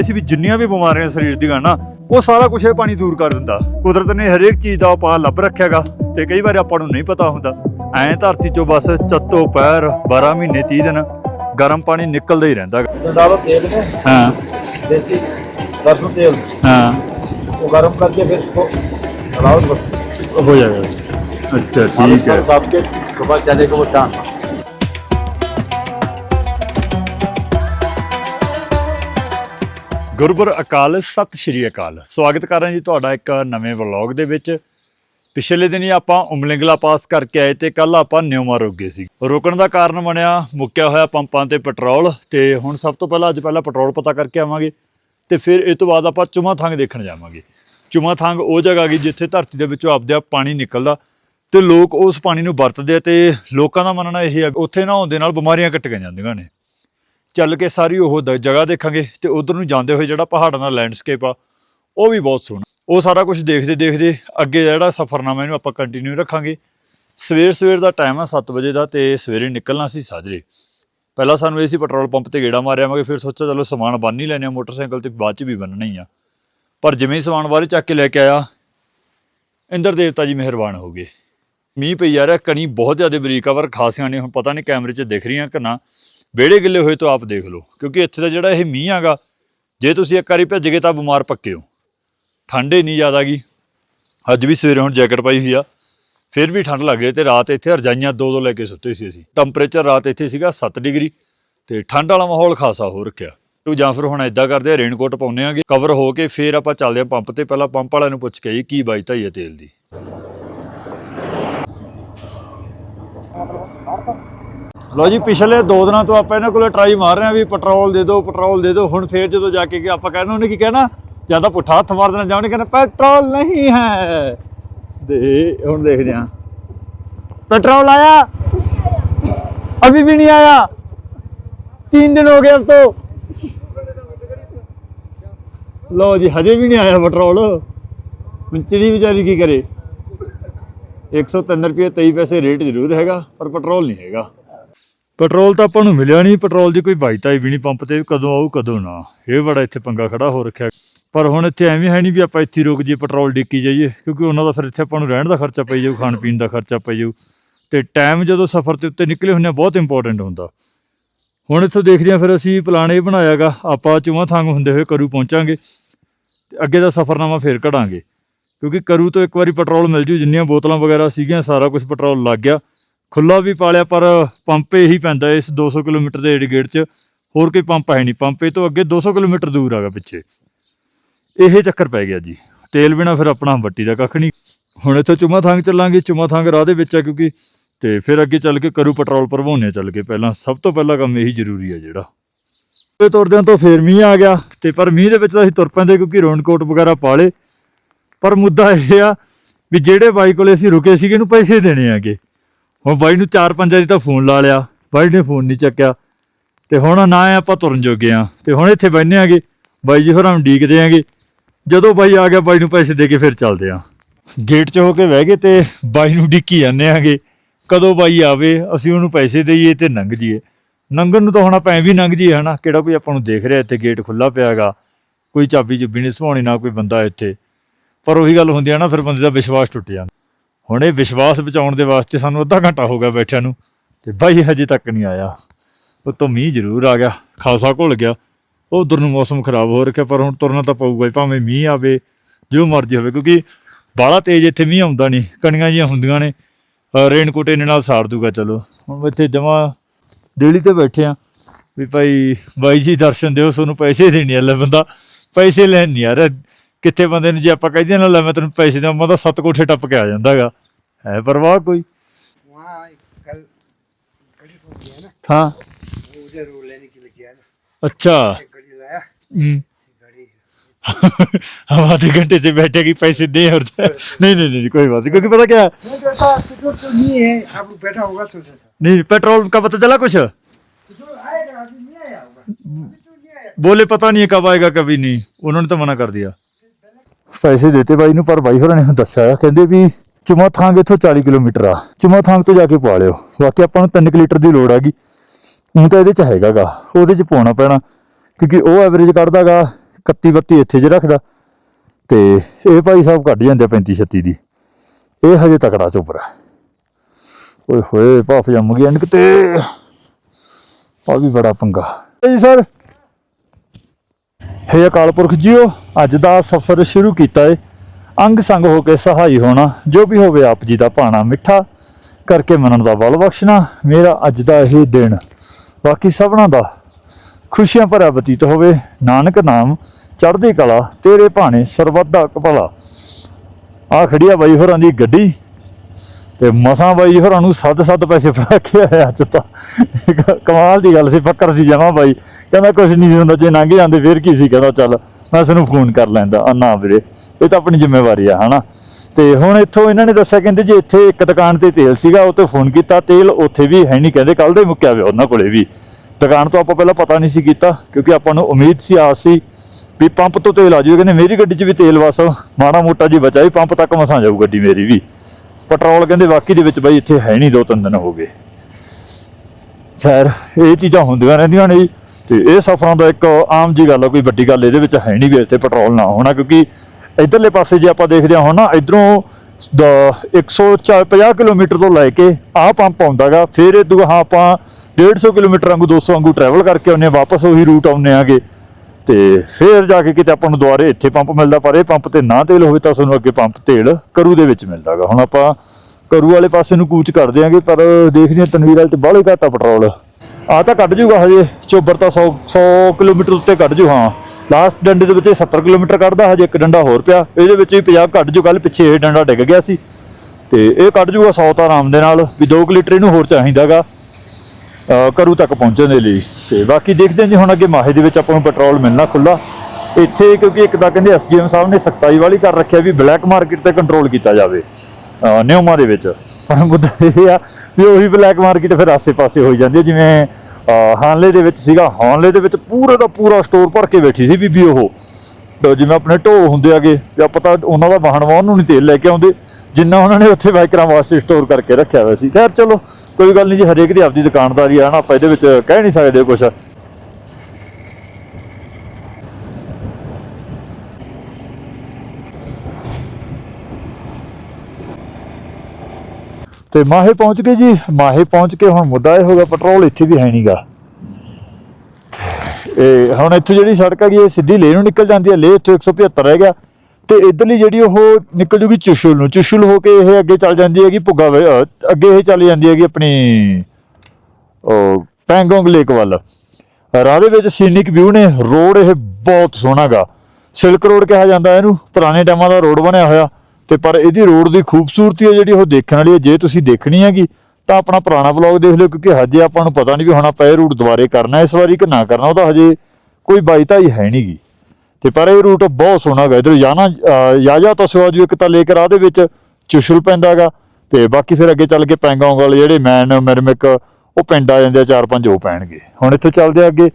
ਅਸੀਂ ਵੀ ਜਿੰਨੀਆਂ ਵੀ ਬਿਮਾਰੀਆਂ ਸਰੀਰ ਦੀਆਂ ਨਾ ਉਹ ਸਾਰਾ ਕੁਝ ਇਹ ਪਾਣੀ ਦੂਰ ਕਰ ਦਿੰਦਾ ਕੁਦਰਤ ਨੇ ਹਰੇਕ ਚੀਜ਼ ਦਾ ਉਪਾਅ ਲੱਭ ਰੱਖਿਆਗਾ ਤੇ ਕਈ ਵਾਰ ਆਪਾਂ ਨੂੰ ਨਹੀਂ ਪਤਾ ਹੁੰਦਾ ਐਂ ਧਰਤੀ ਚੋਂ ਬਸ ਚੱਤੋ ਪੈਰ 12 ਮਹੀਨੇ 30 ਦਿਨ ਗਰਮ ਪਾਣੀ ਨਿਕਲਦਾ ਹੀ ਰਹਿੰਦਾ ਗਾ। तो डालो तेल में ਹਾਂ देसी सरसों तेल ਹਾਂ वो गर्म करके फिर इसको चलाओ बस ਹੋ ਜਾਏਗਾ ਅੱਛਾ और ਠੀਕ इसको ਹੈ दाब के सुबह चने को वो टान ਗੁਰਬਰ ਅਕਾਲ, ਸਤਿ ਸ਼੍ਰੀ ਅਕਾਲ। ਸਵਾਗਤ ਕਰ ਰਹੇ ਜੀ ਤੁਹਾਡਾ ਇੱਕ ਨਵੇਂ ਵਲੌਗ ਦੇ ਵਿੱਚ। ਪਿਛਲੇ ਦਿਨੀ ਆਪਾਂ ਉਮਲਿੰਗਲਾ ਪਾਸ ਕਰਕੇ ਆਏ ਤੇ ਕੱਲ ਆਪਾਂ ਨਿਉਮਾ ਰੁਕ ਗਏ ਸੀ। ਰੁਕਣ ਦਾ ਕਾਰਨ ਬਣਿਆ, ਮੁੱਕਿਆ ਹੋਇਆ ਪੰਪਾਂ ਤੇ ਪੈਟਰੋਲ ਤੇ ਹੁਣ ਸਭ ਤੋਂ ਪਹਿਲਾਂ ਅੱਜ ਪਹਿਲਾਂ ਪੈਟਰੋਲ ਪਤਾ ਕਰਕੇ ਆਵਾਂਗੇ ਤੇ ਫਿਰ ਇਹ ਤੋਂ ਬਾਅਦ ਆਪਾਂ ਚੁਮਾ ਥਾਂਗ ਦੇਖਣ ਜਾਵਾਂਗੇ। ਚੁਮਾ ਥਾਂਗ ਉਹ ਜਗ੍ਹਾ ਗਈ ਜਿੱਥੇ ਧਰਤੀ ਦੇ ਵਿੱਚੋਂ ਆਪਦੇ ਆਪ ਪਾਣੀ ਨਿਕਲਦਾ ਤੇ ਲੋਕ ਉਸ ਪਾਣੀ ਨੂੰ ਵਰਤਦੇ ਆ ਤੇ ਲੋਕਾਂ ਦਾ ਮੰਨਣਾ ਇਹ ਹੈ ਉੱਥੇ ਨਹਾਉਣ ਦੇ ਨਾਲ ਬਿਮਾਰੀਆਂ ਕੱਟੀਆਂ ਜਾਂਦੀਆਂ ਨੇ। ਚੱਲ ਕੇ ਸਾਰੀ ਉਹ ਦ- ਜਗ੍ਹਾ ਦੇਖਾਂਗੇ ਤੇ ਉਧਰ ਨੂੰ ਜਾਂਦੇ ਹੋਏ ਜਿਹੜਾ ਪਹਾੜਾਂ ਦਾ ਲੈਂਡਸਕੇਪ ਆ, ਉਹ ਵੀ ਬਹੁਤ ਸੋਹਣਾ। ਉਹ ਸਾਰਾ ਕੁਝ ਦੇਖਦੇ ਦੇਖਦੇ ਅੱਗੇ ਦਾ ਜਿਹੜਾ ਸਫ਼ਰਨਾਮਾ ਇਹਨੂੰ ਆਪਾਂ ਕੰਟੀਨਿਊ ਰੱਖਾਂਗੇ। ਸਵੇਰ ਸਵੇਰ ਦਾ ਟਾਈਮ ਆ 7 ਵਜੇ ਦਾ ਤੇ ਸਵੇਰੇ ਨਿਕਲਣਾ ਸੀ ਸਾਜਰੇ। ਪਹਿਲਾਂ ਸਾਨੂੰ ਇਹ ਸੀ ਪੈਟਰੋਲ ਪੰਪ ਤੇ ਗੇੜਾ ਮਾਰਿਆਵਾਂਗੇ ਫਿਰ ਸੋਚਿਆ ਚਲੋ ਸਮਾਨ ਬੰਨ ਹੀ ਲੈਣੇ ਆ ਮੋਟਰਸਾਈਕਲ ਤੇ ਬਾਅਦ ਚ ਵੀ ਬੰਨਣਾ ਹੀ ਆ। ਪਰ ਜਿਵੇਂ ਹੀ ਸਮਾਨ ਬਾਹਰ ਚੱਕ ਕੇ ਲੈ ਕੇ ਆਇਆ, ਇੰਦਰ ਦੇਵਤਾ ਜੀ ਮਿਹਰਬਾਨ ਹੋ ਗਏ। ਮੀਂਹ ਪਈ ਜਾ ਰਿਹਾ, ਕਣੀ ਬਹੁਤ ਜ਼ਿਆਦਾ ਬਰੀਕ ਆ, ਪਰ ਖਾਸੀਆਂ ਨੇ, ਹੁਣ ਪਤਾ ਨਹੀਂ ਕੈਮਰੇ 'ਚ ਦਿਖ ਰਹੀਆਂ ਕਿ ਨਾ। ਵਿਹੜੇ ਗਿੱਲੇ ਹੋਏ ਤੋਂ ਆਪ ਦੇਖ ਲਓ, ਕਿਉਂਕਿ ਇੱਥੇ ਦਾ ਜਿਹੜਾ ਇਹ ਮੀਂਹ ਆਗਾ, ਜੇ ਤੁਸੀਂ ਇੱਕ ਵਾਰੀ ਭਿੱਜ ਗਏ ਤਾਂ ਬਿਮਾਰ ਪੱਕੇ ਹੋ। ਠੰਡ ਨਹੀਂ ਜ਼ਿਆਦਾ ਗੀ ਅੱਜ ਵੀ ਸਵੇਰੇ ਹੁਣ ਜੈਕਟ ਪਾਈ ਹੋਈ ਆ, ਫਿਰ ਵੀ ਠੰਡ ਲੱਗ ਰਹੀ ਤੇ ਰਾਤ ਇੱਥੇ ਰਜਾਈਆਂ ਦੋ ਦੋ ਲੈ ਕੇ ਸੁੱਤੇ ਸੀ ਅਸੀਂ। ਟੈਂਪਰੇਚਰ ਰਾਤ ਇੱਥੇ ਸੀਗਾ 7 ਡਿਗਰੀ ਤੇ ਠੰਡ ਵਾਲਾ ਮਾਹੌਲ ਖਾਸਾ ਹੋ ਰੱਖਿਆ। ਤੂੰ ਜਾਂ ਫਿਰ ਹੁਣ ਇਦਾਂ ਕਰਦੇ ਆ ਰੇਨਕੋਟ ਪਾਉਨੇ ਆਗੇ ਕਵਰ ਹੋ ਕੇ ਫਿਰ ਆਪਾਂ ਚੱਲਦੇ ਆ ਪੰਪ ਤੇ, ਪਹਿਲਾਂ ਪੰਪ ਵਾਲਿਆਂ ਨੂੰ ਪੁੱਛ ਕੇ ਜੀ ਕੀ ਬਾਈ ਧਾਈ ਹੈ ਤੇਲ ਦੀ। ਲੋ ਜੀ, ਪਿਛਲੇ ਦੋ ਦਿਨਾਂ ਤੋਂ ਆਪਾਂ ਇਹਨਾਂ ਕੋਲੇ ਟਰਾਈ ਮਾਰ ਰਹੇ ਆ ਵੀ ਪੈਟਰੋਲ ਦੇ ਦਿਓ ਪੈਟਰੋਲ ਦੇ ਦਿਓ। ਹੁਣ ਫੇਰ ਜਦੋਂ ਜਾ ਕੇ ਕਿ ਆਪਾਂ ਕਹਿੰਦੇ ਉਹਨੇ ਕੀ ਕਹਿਣਾ, ਜਾਂ ਤਾਂ ਪੁੱਠਾ ਹੱਥ ਮਾਰ ਦੇਣਾ, ਜਾਂ ਕਹਿੰਦਾ ਪੈਟਰੋਲ ਨਹੀਂ ਹੈ। ਦੇ, ਹੁਣ ਦੇਖਦੇ ਆ ਪੈਟਰੋਲ ਆਇਆ। ਅਭੀ ਵੀ ਨਹੀਂ ਆਇਆ। ਤਿੰਨ ਦਿਨ ਹੋ ਗਏ ਅਬ ਤੋਂ। ਲੋ ਜੀ, ਹਜੇ ਵੀ ਨਹੀਂ ਆਇਆ ਪੈਟਰੋਲ ਹੁਣ ਚਿੜੀ ਵਿਚਾਰੀ ਕੀ ਕਰੇ? 103 ਰੁਪਏ 23 ਪੈਸੇ ਰੇਟ ਜ਼ਰੂਰ ਹੈਗਾ, ਪਰ ਪੈਟਰੋਲ ਨਹੀਂ ਹੈਗਾ। ਪੈਟਰੋਲ ਤਾਂ ਆਪਾਂ ਨੂੰ ਮਿਲਿਆ ਨਹੀਂ, ਪੈਟਰੋਲ ਦੀ ਕੋਈ ਬਾਈਤਾਈ ਵੀ ਨਹੀਂ, ਪੰਪ ਤੇ ਕਦੋਂ ਆਊ, ਕਦੋਂ ਨਾ। ਇਹ ਬੜਾ ਇੱਥੇ ਪੰਗਾ ਖੜਾ ਹੋ ਰੱਖਿਆ। ਪਰ ਹੁਣ ਇੱਥੇ ਐਵੇਂ ਹੈ ਨਹੀਂ ਵੀ ਆਪਾਂ ਇੱਥੇ ਹੀ ਰੁਕ ਜਾਈਏ, ਪੈਟਰੋਲ ਡਿੱਕੀ ਜਾਈਏ, ਕਿਉਂਕਿ ਉਹਨਾਂ ਦਾ ਫਿਰ ਇੱਥੇ ਆਪਾਂ ਨੂੰ ਰਹਿਣ ਦਾ ਖਰਚਾ ਪਈ ਜਾਊ, ਖਾਣ ਪੀਣ ਦਾ ਖਰਚਾ ਪਈ ਜਾਊ। ਤੇ ਟਾਈਮ ਜਦੋਂ ਸਫ਼ਰ ਤੇ ਉੱਤੇ ਨਿਕਲੇ ਹੁੰਦੇ ਆ, ਬਹੁਤ ਇੰਪੋਰਟੈਂਟ ਹੁੰਦਾ। ਹੁਣ ਇੱਥੋਂ ਦੇਖਦੇ ਆ, ਫਿਰ ਅਸੀਂ ਪਲਾਨ ਇਹ ਬਣਾਇਆਗਾ ਆਪਾਂ ਚੂਹਾ ਥਾਂਗ ਹੁੰਦੇ ਹੋਏ ਕਰੂ ਪਹੁੰਚਾਂਗੇ, ਤੇ ਅੱਗੇ ਦਾ ਸਫ਼ਰਨਾਮਾ ਫੇਰ ਕਢਾਂਗੇ ਕਿਉਂਕਿ ਕਰੂ ਤੋਂ ਇੱਕ ਵਾਰੀ ਪੈਟਰੋਲ ਮਿਲ ਜੂ, ਜਿੰਨੀਆਂ ਬੋਤਲਾਂ ਵਗੈਰਾ ਸੀਗੀਆਂ, ਸਾਰਾ ਕੁਝ ਪੈਟਰੋਲ ਲੱਗ ਗਿਆ। ਖੁੱਲਾ ਵੀ ਪਾਲਿਆ, ਪਰ ਪੰਪ ਇਹੀ ਪੈਂਦਾ ਇਸ 200 ਕਿਲੋਮੀਟਰ ਦੇ ਏਡ ਗੇਟ 'ਚ। ਹੋਰ ਕੋਈ ਪੰਪ ਹੈ ਨਹੀਂ। ਪੰਪ ਇਹ ਤੋਂ ਅੱਗੇ 200 ਕਿਲੋਮੀਟਰ ਦੂਰ ਆਗਾ ਪਿੱਛੇ। ਇਹ ਚੱਕਰ ਪੈ ਗਿਆ ਜੀ। ਤੇਲ ਬਿਨਾ ਫਿਰ ਆਪਣਾ ਵੱਟੀ ਦਾ ਕੱਖ ਨਹੀਂ। ਹੁਣ ਇੱਥੋਂ ਚੁਮਾ ਥਾਂਗ ਚੱਲਾਂਗੇ, ਚੁਮਾ ਥਾਂਗ ਰਾਹ ਦੇ ਵਿੱਚ ਆ ਕਿਉਂਕਿ ਤੇ ਫਿਰ ਅੱਗੇ ਚੱਲ ਕੇ ਕਰੂ ਪੈਟਰੋਲ ਭਰਵਾਉਣੇ ਚੱਲ ਕੇ। ਪਹਿਲਾਂ ਸਭ ਤੋਂ ਪਹਿਲਾ ਕੰਮ ਇਹੀ ਜ਼ਰੂਰੀ ਹੈ ਜਿਹੜਾ। ਤੇ ਤੁਰਦਿਆਂ ਤੋਂ ਫੇਰ ਮੀਂਹ ਆ ਗਿਆ ਤੇ ਪਰ ਮੀਂਹ ਦੇ ਵਿੱਚ ਤਾਂ ਅਸੀਂ ਤੁਰ ਪੈਂਦੇ ਕਿਉਂਕਿ ਰੌਨਕੋਟ ਵਗੈਰਾ ਪਾ ਲਏ। ਪਰ ਮੁੱਦਾ ਇਹ ਆ ਵੀ ਜਿਹੜੇ ਬਾਈ ਕੋਲੇ ਅਸੀਂ ਰੁਕੇ ਸੀਗੇ, ਇਹਨੂੰ ਪੈਸੇ ਦੇਣੇ ਆਗੇ ਹੁਣ ਬਾਈ ਨੂੰ ਚਾਰ ਪੰਜ ਵਾਰੀ ਤਾਂ ਫੋਨ ਲਾ ਲਿਆ, ਬਾਈ ਨੇ ਫੋਨ ਨਹੀਂ ਚੱਕਿਆ। ਤੇ ਹੁਣ ਨਾ ਆਪਾਂ ਤੁਰਨ ਜੋਗੇ ਆ ਤੇ ਹੁਣ ਇੱਥੇ ਬੈਠਨੇ ਆਗੇ, ਬਾਈ ਜੀ ਹੋਰਾਂ ਨੂੰ ਡੀਕਦੇ ਆਗੇ। ਜਦੋਂ ਬਾਈ ਆ ਗਿਆ, ਬਾਈ ਨੂੰ ਪੈਸੇ ਦੇ ਕੇ ਫਿਰ ਚੱਲਦੇ ਆ ਗੇਟ 'ਚ ਹੋ ਕੇ ਬਹਿ ਗਏ ਤੇ ਬਾਈ ਨੂੰ ਡਿੱਕੀ ਜਾਂਦੇ ਆਗੇ। ਕਦੋਂ ਬਾਈ ਆਵੇ, ਅਸੀਂ ਉਹਨੂੰ ਪੈਸੇ ਦੇਈਏ ਤੇ ਲੰਘ ਜੀਏ ਲੰਘਣ ਨੂੰ ਤਾਂ ਹੁਣ ਆਪਾਂ ਐਂ ਵੀ ਲੰਘ ਜੀਏ ਹਨਾ? ਕਿਹੜਾ ਕੋਈ ਆਪਾਂ ਨੂੰ ਦੇਖ ਰਿਹਾ ਇੱਥੇ ਗੇਟ ਖੁੱਲਾ ਪਿਆਗਾ। ਕੋਈ ਚਾਬੀ ਚੁੱਬੀ ਨਹੀਂ ਸਵਾਉਣੀ ਨਾ ਕੋਈ ਬੰਦਾ ਇੱਥੇ। ਪਰ ਉਹੀ ਗੱਲ ਹੁੰਦੀ ਆ ਨਾ, ਫਿਰ ਬੰਦੇ ਦਾ ਵਿਸ਼ਵਾਸ ਟੁੱਟ ਜਾਂਦਾ। ਹੁਣ ਇਹ ਵਿਸ਼ਵਾਸ ਬਚਾਉਣ ਦੇ ਵਾਸਤੇ ਸਾਨੂੰ ਅੱਧਾ ਘੰਟਾ ਹੋ ਗਿਆ ਬੈਠਿਆਂ ਨੂੰ ਤੇ ਬਾਈ ਹਜੇ ਤੱਕ ਨਹੀਂ ਆਇਆ। ਉਤੋਂ ਮੀਂਹ ਜ਼ਰੂਰ ਆ ਗਿਆ, ਖਾਸਾ ਘੁਲ ਗਿਆ। ਉਧਰ ਨੂੰ ਮੌਸਮ ਖਰਾਬ ਹੋ ਰੱਖਿਆ ਪਰ ਹੁਣ ਤੁਰਨਾ ਤਾਂ ਪਊਗਾ ਹੀ ਭਾਵੇਂ ਮੀਂਹ ਆਵੇ, ਜੋ ਮਰਜ਼ੀ ਹੋਵੇ, ਕਿਉਂਕਿ ਬਾਹਲਾ ਤੇਜ਼ ਇੱਥੇ ਮੀਂਹ ਆਉਂਦਾ ਨਹੀਂ, ਕਣੀਆਂ ਜੀਆਂ ਹੁੰਦੀਆਂ ਨੇ। ਰੇਨਕੋਟ ਇਹਨੇ ਨਾਲ ਸਾਰ ਦੂਗਾ, ਚਲੋ। ਹੁਣ ਇੱਥੇ ਜਮਾ ਡੇਲੀ ਤੇ ਬੈਠੇ ਆ, ਵੀ ਭਾਈ ਬਾਈ ਜੀ ਦਰਸ਼ਨ ਦਿਓ, ਤੁਹਾਨੂੰ ਪੈਸੇ ਦੇਣੇ ਆ ਲੈ ਬੰਦਾ। ਪੈਸੇ ਲੈਣ ਨਹੀਂ ਯਾਰ, ਕਿੱਥੇ ਬੰਦੇ ਨੂੰ ਜੇ ਆਪਾਂ ਕਹਿੰਦੇ ਨਾ, ਲੈ ਮੈਂ ਤੈਨੂੰ ਪੈਸੇ ਦੇਵਾਂ ਤਾਂ ਸੱਤ ਕੋਠੇ ਟੱਪ ਕੇ ਆ ਜਾਂਦਾਗਾ ਹੈ ਪਰਵਾਹ ਕੋਈ वहाँ कल गड़ी को गया ना ਹਾਂ वो उधर वो लेने के लिए गया ना ਅੱਛਾ एक गड़ी लाया हम्म, गड़ी हम आधे घंटे से बैठे कि पैसे दे और जाए। नहीं नहीं नहीं कोई बात नहीं क्योंकि पता क्या है? नहीं देता पेट्रोल तो नहीं है अब बैठा होगा तो देता नहीं पेट्रोल का पता चला कुछ पेट्रोल आएगा अभी नहीं आया होगा अभी तो नहीं आया बोले पता नहीं है कब आएगा कभी नहीं उन्होंने तो मना कर दिया ਪੈਸੇ ਦਿੱਤੇ ਬਾਈ ਨੂੰ ਪਰ ਬਾਈ ਹੋਰਾਂ ਨੇ ਦੱਸਿਆ ਕਹਿੰਦੇ ਵੀ ਚੁਮਾ ਥਾਂਗ ਇੱਥੋਂ 40 ਕਿਲੋਮੀਟਰ ਆ। ਚੁਮਾ ਤੋਂ ਜਾ ਕੇ ਪਾ ਲਿਓ। ਬਾਕੀ ਆਪਾਂ ਨੂੰ 3 ਲੀਟਰ ਦੀ ਲੋੜ ਹੈਗੀ। ਹੁਣ ਤਾਂ ਇਹਦੇ ਚ ਹੈਗਾਗਾ। ਉਹਦੇ ਚ ਪਾਉਣਾ ਪੈਣਾ। ਕਿਉਂਕਿ ਉਹ ਐਵਰੇਜ ਕੱਢਦਾਗਾ 31 32 ਇੱਥੇ ਜੇ ਰੱਖਦਾ। ਤੇ ਇਹ ਭਾਈ ਸਾਹਿਬ ਕੱਢ ਜਾਂਦੇ 35 36 ਦੀ। ਇਹ ਹਜੇ ਤਕੜਾ ਚੋਪਰ ਹੈ ਓਏ ਹੋਏ, ਭਾਫ ਜੰਮ ਗਿਆ ਤੇ ਆ ਵੀ ਬੜਾ ਪੰਗਾ। ਜੀ ਸਰ। ਹੇ ਅਕਾਲ ਪੁਰਖ ਜੀਓ, ਅੱਜ ਦਾ ਸਫ਼ਰ ਸ਼ੁਰੂ ਕੀਤਾ ਏ। ਅੰਗ ਸੰਗ ਹੋ ਕੇ ਸਹਾਈ ਹੋਣਾ, ਜੋ ਵੀ ਹੋਵੇ ਆਪ ਜੀ ਦਾ ਭਾਣਾ ਮਿੱਠਾ, ਕਰਕੇ ਮੰਨਣ ਦਾ ਬਲ ਬਖਸ਼ਣਾ, ਮੇਰਾ ਅੱਜ ਦਾ ਇਹ ਦਿਨ। ਬਾਕੀ ਸਭਨਾਂ ਦਾ ਖੁਸ਼ੀਆਂ ਭਰਿਆ ਬਤੀਤ ਹੋਵੇ। ਨਾਨਕ ਨਾਮ, ਚੜ੍ਹਦੀ ਕਲਾ, ਤੇਰੇ ਭਾਣੇ ਸਰਬੱਤ ਦਾ ਭਲਾ ਆ ਖੜੀ ਆ ਬਾਈ ਹੋਰਾਂ ਦੀ ਗੱਡੀ ਤੇ ਮਸਾਂ ਬਾਈ ਹੋਰਾਂ ਨੂੰ ਸੱਤ ਸੱਤ ਪੈਸੇ ਫੜਾ ਕੇ ਆਇਆ ਅੱਜ ਤਾਂ। ਕਮਾਲ ਦੀ ਗੱਲ ਸੀ, ਫੱਕਰ ਸੀ ਜਮਾ ਬਾਈ। ਕਹਿੰਦਾ ਕੁਝ ਨਹੀਂ ਸੀ ਹੁੰਦਾ, ਜੇ ਲੰਘ ਜਾਂਦੇ, ਫੇਰ ਕੀ ਸੀ? ਕਹਿੰਦਾ ਚੱਲ, ਮੈਂ ਤੈਨੂੰ ਫੋਨ ਕਰ ਲੈਂਦਾ। ਆ ਨਾ ਵੀਰੇ। ਇਹ ਤਾਂ ਆਪਣੀ ਜ਼ਿੰਮੇਵਾਰੀ ਆ, ਹਨਾ? ਤੇ ਹੁਣ ਇੱਥੋਂ ਇਹਨਾਂ ਨੇ ਦੱਸਿਆ, ਕਹਿੰਦੇ ਜੀ ਇੱਥੇ ਇੱਕ ਦੁਕਾਨ ਤੇ ਤੇਲ ਸੀਗਾ, ਉਹ ਤੇ ਫੋਨ ਕੀਤਾ, ਤੇਲ ਉੱਥੇ ਵੀ ਹੈ ਨਹੀਂ, ਕਹਿੰਦੇ ਕੱਲ ਦਾ ਮੁੱਕਿਆ ਹੋਇਆ ਉਹਨਾਂ ਕੋਲੇ ਵੀ। ਦੁਕਾਨ ਤੋਂ ਆਪਾਂ ਪਹਿਲਾਂ ਪਤਾ ਨਹੀਂ ਸੀ ਕੀਤਾ, ਕਿਉਂਕਿ ਆਪਾਂ ਨੂੰ ਉਮੀਦ ਸੀ, ਆਸ ਸੀ ਵੀ ਪੰਪ ਤੋਂ ਤੇਲ ਆ ਜਾਊਗਾ। ਕਹਿੰਦੇ ਮੇਰੀ ਗੱਡੀ 'ਚ ਵੀ ਤੇਲ ਬਸ ਮਾੜਾ ਮੋਟਾ ਜੀ ਬਚਾ ਹੀ ਪੰਪ ਤੱਕ ਮਸਾਂ ਜਾਊ ਗੱਡੀ ਮੇਰੀ ਵੀ। ਪੈਟਰੋਲ ਕਹਿੰਦੇ ਬਾਕੀ ਦੇ ਵਿੱਚ ਬਾਈ ਇੱਥੇ ਹੈ ਨਹੀਂ, ਦੋ ਤਿੰਨ ਦਿਨ ਹੋ ਗਏ। ਖੈਰ, ਇਹ ਚੀਜ਼ਾਂ ਹੁੰਦੀਆਂ ਰਹਿੰਦੀਆਂ ਨੇ ਤੇ ਇਹ ਸਫ਼ਰਾਂ ਦਾ ਇੱਕ ਆਮ ਜੀ ਗੱਲ ਆ, ਕੋਈ ਵੱਡੀ ਗੱਲ ਇਹਦੇ ਵਿੱਚ ਹੈ ਨਹੀਂ ਵੀ ਇੱਥੇ ਪੈਟਰੋਲ ਨਾ ਹੋਣਾ, ਕਿਉਂਕਿ ਇਧਰਲੇ ਪਾਸੇ ਜੇ ਆਪਾਂ ਦੇਖਦੇ ਹਾਂ ਹੁਣ ਨਾ, ਇਧਰੋਂ 150 ਕਿਲੋਮੀਟਰ ਤੋਂ ਲੈ ਕੇ ਆਹ ਪੰਪ ਆਉਂਦਾਗਾ, ਫਿਰ ਇਹ ਦੂਆ ਆਪਾਂ 150 ਕਿਲੋਮੀਟਰ ਵਾਂਗੂ 200 ਵਾਂਗੂ ਟਰੈਵਲ ਕਰਕੇ ਆਉਂਦੇ ਹਾਂ, ਵਾਪਸ ਉਹੀ ਰੂਟ ਆਉਂਦੇ ਆਗੇ ਤੇ ਫਿਰ ਜਾ ਕੇ ਕਿਤੇ ਆਪਾਂ ਨੂੰ ਦੁਬਾਰੇ ਇੱਥੇ ਪੰਪ ਮਿਲਦਾ, ਪਰ ਇਹ ਪੰਪ ਤੇ ਨਾ ਤੇਲ ਹੋਵੇ ਤਾਂ ਤੁਹਾਨੂੰ ਅੱਗੇ ਪੰਪ ਤੇਲ ਕਰੂ ਦੇ ਵਿੱਚ ਮਿਲਦਾਗਾ। ਹੁਣ ਆਪਾਂ ਕਰੂ ਵਾਲੇ ਪਾਸੇ ਨੂੰ ਕੂਚ ਕਰਦੇ ਆਂਗੇ ਪਰ ਦੇਖਦੇ ਹਾਂ ਤਨਵੀਰ ਵਾਲੇ ਤੇ ਬਾਹਲੇ ਘੱਟ ਆ ਪੈਟਰੋਲ। ਆ ਤਾਂ ਕੱਢ ਜੂਗਾ ਹਜੇ, ਚੋਬਰ ਤਾਂ 100 100 ਕਿਲੋਮੀਟਰ ਉੱਤੇ ਕੱਢ ਜੂ, ਹਾਂ। ਲਾਸਟ ਡੰਡੇ ਦੇ ਵਿੱਚ ਇਹ 70 ਕਿਲੋਮੀਟਰ ਕੱਢਦਾ ਹਜੇ ਇੱਕ ਡੰਡਾ ਹੋਰ ਪਿਆ। ਇਹਦੇ ਵਿੱਚ ਵੀ 50 ਕੱਢ ਜੂ ਕੱਲ ਪਿੱਛੇ ਇਹ ਡੰਡਾ ਡਿੱਗ ਗਿਆ ਸੀ। ਤੇ ਇਹ ਕੱਢ ਜੂਗਾ 100 ਤਾਂ ਆਰਾਮ ਦੇ ਨਾਲ ਵੀ 2 ਲੀਟਰ ਇਹਨੂੰ ਹੋਰ ਚਾਹੀਦਾਗਾ ਅ, ਕਰੂ ਤੱਕ ਪਹੁੰਚਣ ਦੇ ਲਈ। ਤੇ ਬਾਕੀ ਦੇਖਦੇ ਹਾਂ ਜੀ ਹੁਣ ਅੱਗੇ ਮਾਹੇ ਦੇ ਵਿੱਚ ਆਪਾਂ ਨੂੰ ਪੈਟਰੋਲ ਮਿਲਣਾ ਖੁੱਲਾ ਇੱਥੇ ਕਿਉਂਕਿ ਇੱਕ ਤਾਂ ਕਹਿੰਦੇ ਐਸਜੀਐਮ ਸਾਹਿਬ ਨੇ ਸਖਤਾਈ ਵਾਲੀ ਕਰ ਰੱਖਿਆ ਵੀ ਬਲੈਕ ਮਾਰਕੀਟ ਤੇ ਕੰਟਰੋਲ ਕੀਤਾ ਜਾਵੇ ਅ, ਨਿਯਮਾਂ ਦੇ ਵਿੱਚ। ਪਰ ਮੁੱਦਾ ਇਹ ਆ ਵੀ ਉਹੀ ਬਲੈਕ ਮਾਰਕੀਟ ਫਿਰ ਆਸੇ-ਪਾਸੇ ਹੋਈ ਜਾਂਦੀ ਜਿਵੇਂ ਹਾਨਲੇ ਦੇ ਵਿੱਚ ਸੀਗਾ। ਹਾਨਲੇ ਦੇ ਵਿੱਚ ਪੂਰੇ ਦਾ ਪੂਰਾ ਸਟੋਰ ਭਰ ਕੇ ਬੈਠੀ ਸੀ ਬੀਬੀ ਉਹ। ਤੇ ਜਿਵੇਂ ਆਪਣੇ ਢੋ ਹੁੰਦੇ ਆਗੇ, ਜਾਂ ਪਤਾ ਉਹਨਾਂ ਦਾ ਵਾਹਨ ਵਾਹਨ ਨੂੰ ਨਹੀਂ ਤੇਲ ਲੈ ਕੇ ਆਉਂਦੇ, ਜਿੰਨਾ ਉਹਨਾਂ ਨੇ ਉੱਥੇ ਬਾਈਕਰਾਂ ਵਾਸਤੇ ਸਟੋਰ ਕਰਕੇ ਰੱਖਿਆ ਹੋਇਆ ਸੀ। ਖੈਰ ਚਲੋ, ਕੋਈ ਗੱਲ ਨਹੀਂ ਜੀ, ਹਰੇਕ ਦੀ ਆਪਦੀ ਦੁਕਾਨਦਾਰੀ ਆ, ਨਾ ਆਪਾਂ ਇਹਦੇ ਵਿੱਚ ਕਹਿ ਨਹੀਂ ਸਕਦੇ ਕੁਝ ਤੇ ਮਾਹੇ ਪਹੁੰਚ ਗਏ ਜੀ। ਮਾਹੇ ਪਹੁੰਚ ਕੇ ਹੁਣ ਮੁੱਦਾ ਇਹ ਹੋਗਾ ਪੈਟਰੋਲ ਇੱਥੇ ਵੀ ਹੈ ਨਹੀਂਗਾ ਇਹ ਹੁਣ ਇੱਥੋਂ ਜਿਹੜੀ ਸੜਕ ਹੈਗੀ, ਇਹ ਸਿੱਧੀ ਲੇਹ ਨੂੰ ਨਿਕਲ ਜਾਂਦੀ ਹੈ। ਲੇਹ ਤੋਂ 175 ਰਹਿ ਗਿਆ। ਤੇ ਇਧਰਲੀ ਜਿਹੜੀ ਉਹ ਨਿਕਲ ਜੂਗੀ ਚੁਸ਼ੁਲ ਨੂੰ। ਚੁਸ਼ੁਲ ਹੋ ਕੇ ਇਹ ਅੱਗੇ ਚੱਲ ਜਾਂਦੀ ਹੈਗੀ, ਭੁੱਗਾ ਵੇ- ਅੱਗੇ ਇਹ ਚੱਲ ਜਾਂਦੀ ਹੈਗੀ ਆਪਣੀ, ਉਹ ਪੈਂਗੋਂਗ ਲੇਕ ਵੱਲ। ਰਾਹ ਦੇ ਵਿੱਚ ਸੀਨਿਕ ਵਿਊ ਨੇ। ਰੋਡ ਇਹ ਬਹੁਤ ਸੋਹਣਾਗਾ ਸਿਲਕ ਰੋਡ ਕਿਹਾ ਜਾਂਦਾ ਇਹਨੂੰ। ਪੁਰਾਣੇ ਟਾਈਮਾਂ ਦਾ ਰੋਡ ਬਣਿਆ ਹੋਇਆ। ਤੇ ਪਰ ਇਹਦੀ ਰੋਡ ਦੀ ਖੂਬਸੂਰਤੀ ਹੈ ਜਿਹੜੀ ਉਹ ਦੇਖਣ ਵਾਲੀ ਹੈ। ਜੇ ਤੁਸੀਂ ਦੇਖਣੀ ਹੈਗੀ, ਤਾਂ ਆਪਣਾ ਪੁਰਾਣਾ ਵਲੌਗ ਦੇਖ ਲਿਓ, ਕਿਉਂਕਿ ਹਜੇ ਆਪਾਂ ਨੂੰ ਪਤਾ ਨਹੀਂ ਵੀ ਹੁਣ ਆਪਾਂ ਇਹ ਰੂਟ ਦੁਬਾਰੇ ਕਰਨਾ ਇਸ ਵਾਰੀ ਕਿ ਨਾ ਕਰਨਾ, ਉਹ ਤਾਂ ਹਜੇ ਕੋਈ ਬਾਈਤਾ ਹੀ ਹੈ ਨਹੀਂਗੀ ਤੇ ਪਰ ਇਹ ਰੂਟ ਬਹੁਤ ਸੋਹਣਾ ਹੈਗਾ। ਇਧਰ ਜਾਣਾ ਯਾਜਾ ਤੋਂ ਸਿਵਾ ਜੋ ਇੱਕ ਤਾਂ ਲੇਕ ਰਾਹ ਦੇ ਵਿੱਚ ਚੁਸ਼ਲ ਪੈਂਦਾਗਾ ਤੇ ਬਾਕੀ ਫਿਰ ਅੱਗੇ ਚੱਲ ਕੇ ਪੈਂਗੋਂਗ ਵਾਲੇ ਜਿਹੜੇ ਮੈਨ, ਮਿਰਮਿਕ, ਉਹ ਪਿੰਡ ਆ ਜਾਂਦੇ ਆ, ਚਾਰ ਪੰਜ ਉਹ ਪੈਣਗੇ। ਹੁਣ ਇੱਥੋਂ ਚੱਲਦੇ ਆ ਅੱਗੇ,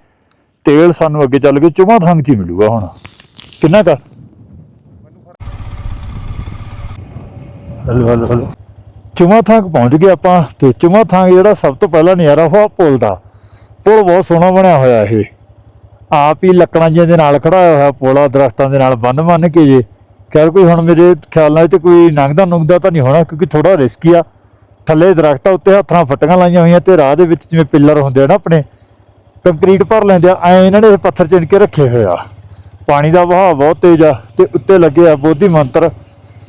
ਤੇਲ ਸਾਨੂੰ ਅੱਗੇ ਚੱਲ ਕੇ ਚੁਮਾ ਥੰਗ ਚ ਹੀ ਮਿਲੂਗਾ ਹੁਣ। ਕਿੰਨਾ ਕਾ? Hello hello hello Chumathang ਪਹੁੰਚ ਗਏ ਆਪਾਂ ਤੇ ਚੁਮਾ ਥੰਗ ਜਿਹੜਾ ਸਭ ਤੋਂ ਪਹਿਲਾਂ ਨਜ਼ਾਰਾ ਉਹ ਆ ਪੁਲ ਦਾ। ਪੁਲ ਬਹੁਤ ਸੋਹਣਾ ਬਣਿਆ ਹੋਇਆ ਇਹ। ਆਪ ਹੀ ਲੱਕੜਾਂ ਜਿਹੀਆਂ ਦੇ ਨਾਲ ਖੜਾ ਹੋਇਆ ਪੋਲਾ ਦਰਖਤਾਂ ਦੇ ਨਾਲ ਬੰਨ ਬੰਨ ਕੇ ਜੇ। ਖੈਰ ਕੋਈ ਹੁਣ ਮੇਰੇ ਖਿਆਲ ਨਾਲ ਤੇ ਕੋਈ ਨੰਗਦਾ ਨੁੰਗਦਾ ਤਾਂ ਨਹੀਂ ਹੋਣਾ ਕਿਉਂਕਿ ਥੋੜਾ ਰਿਸਕੀ ਆ। ਥੱਲੇ ਦਰਖਤਾਂ ਉੱਤੇ ਹੱਥਾਂ ਫਟਕਾਂ ਲਾਈਆਂ ਹੋਈਆਂ ਤੇ ਰਾਹ ਦੇ ਵਿੱਚ ਜਿਵੇਂ ਪਿੱਲਰ ਹੁੰਦੇ ਆ ਨਾ ਆਪਣੇ, ਕੰਕਰੀਟ ਭਰ ਲੈਂਦੇ ਆ, ਐ ਇਹਨਾਂ ਨੇ ਪੱਥਰ ਚਿਣ ਕੇ ਰੱਖੇ ਹੋਏ ਆ। ਪਾਣੀ ਦਾ ਵਹਾਅ ਬਹੁਤ ਤੇਜ਼ ਆ ਤੇ ਉੱਤੇ ਲੱਗੇ ਆ ਬੋਧੀ ਮੰਤਰ।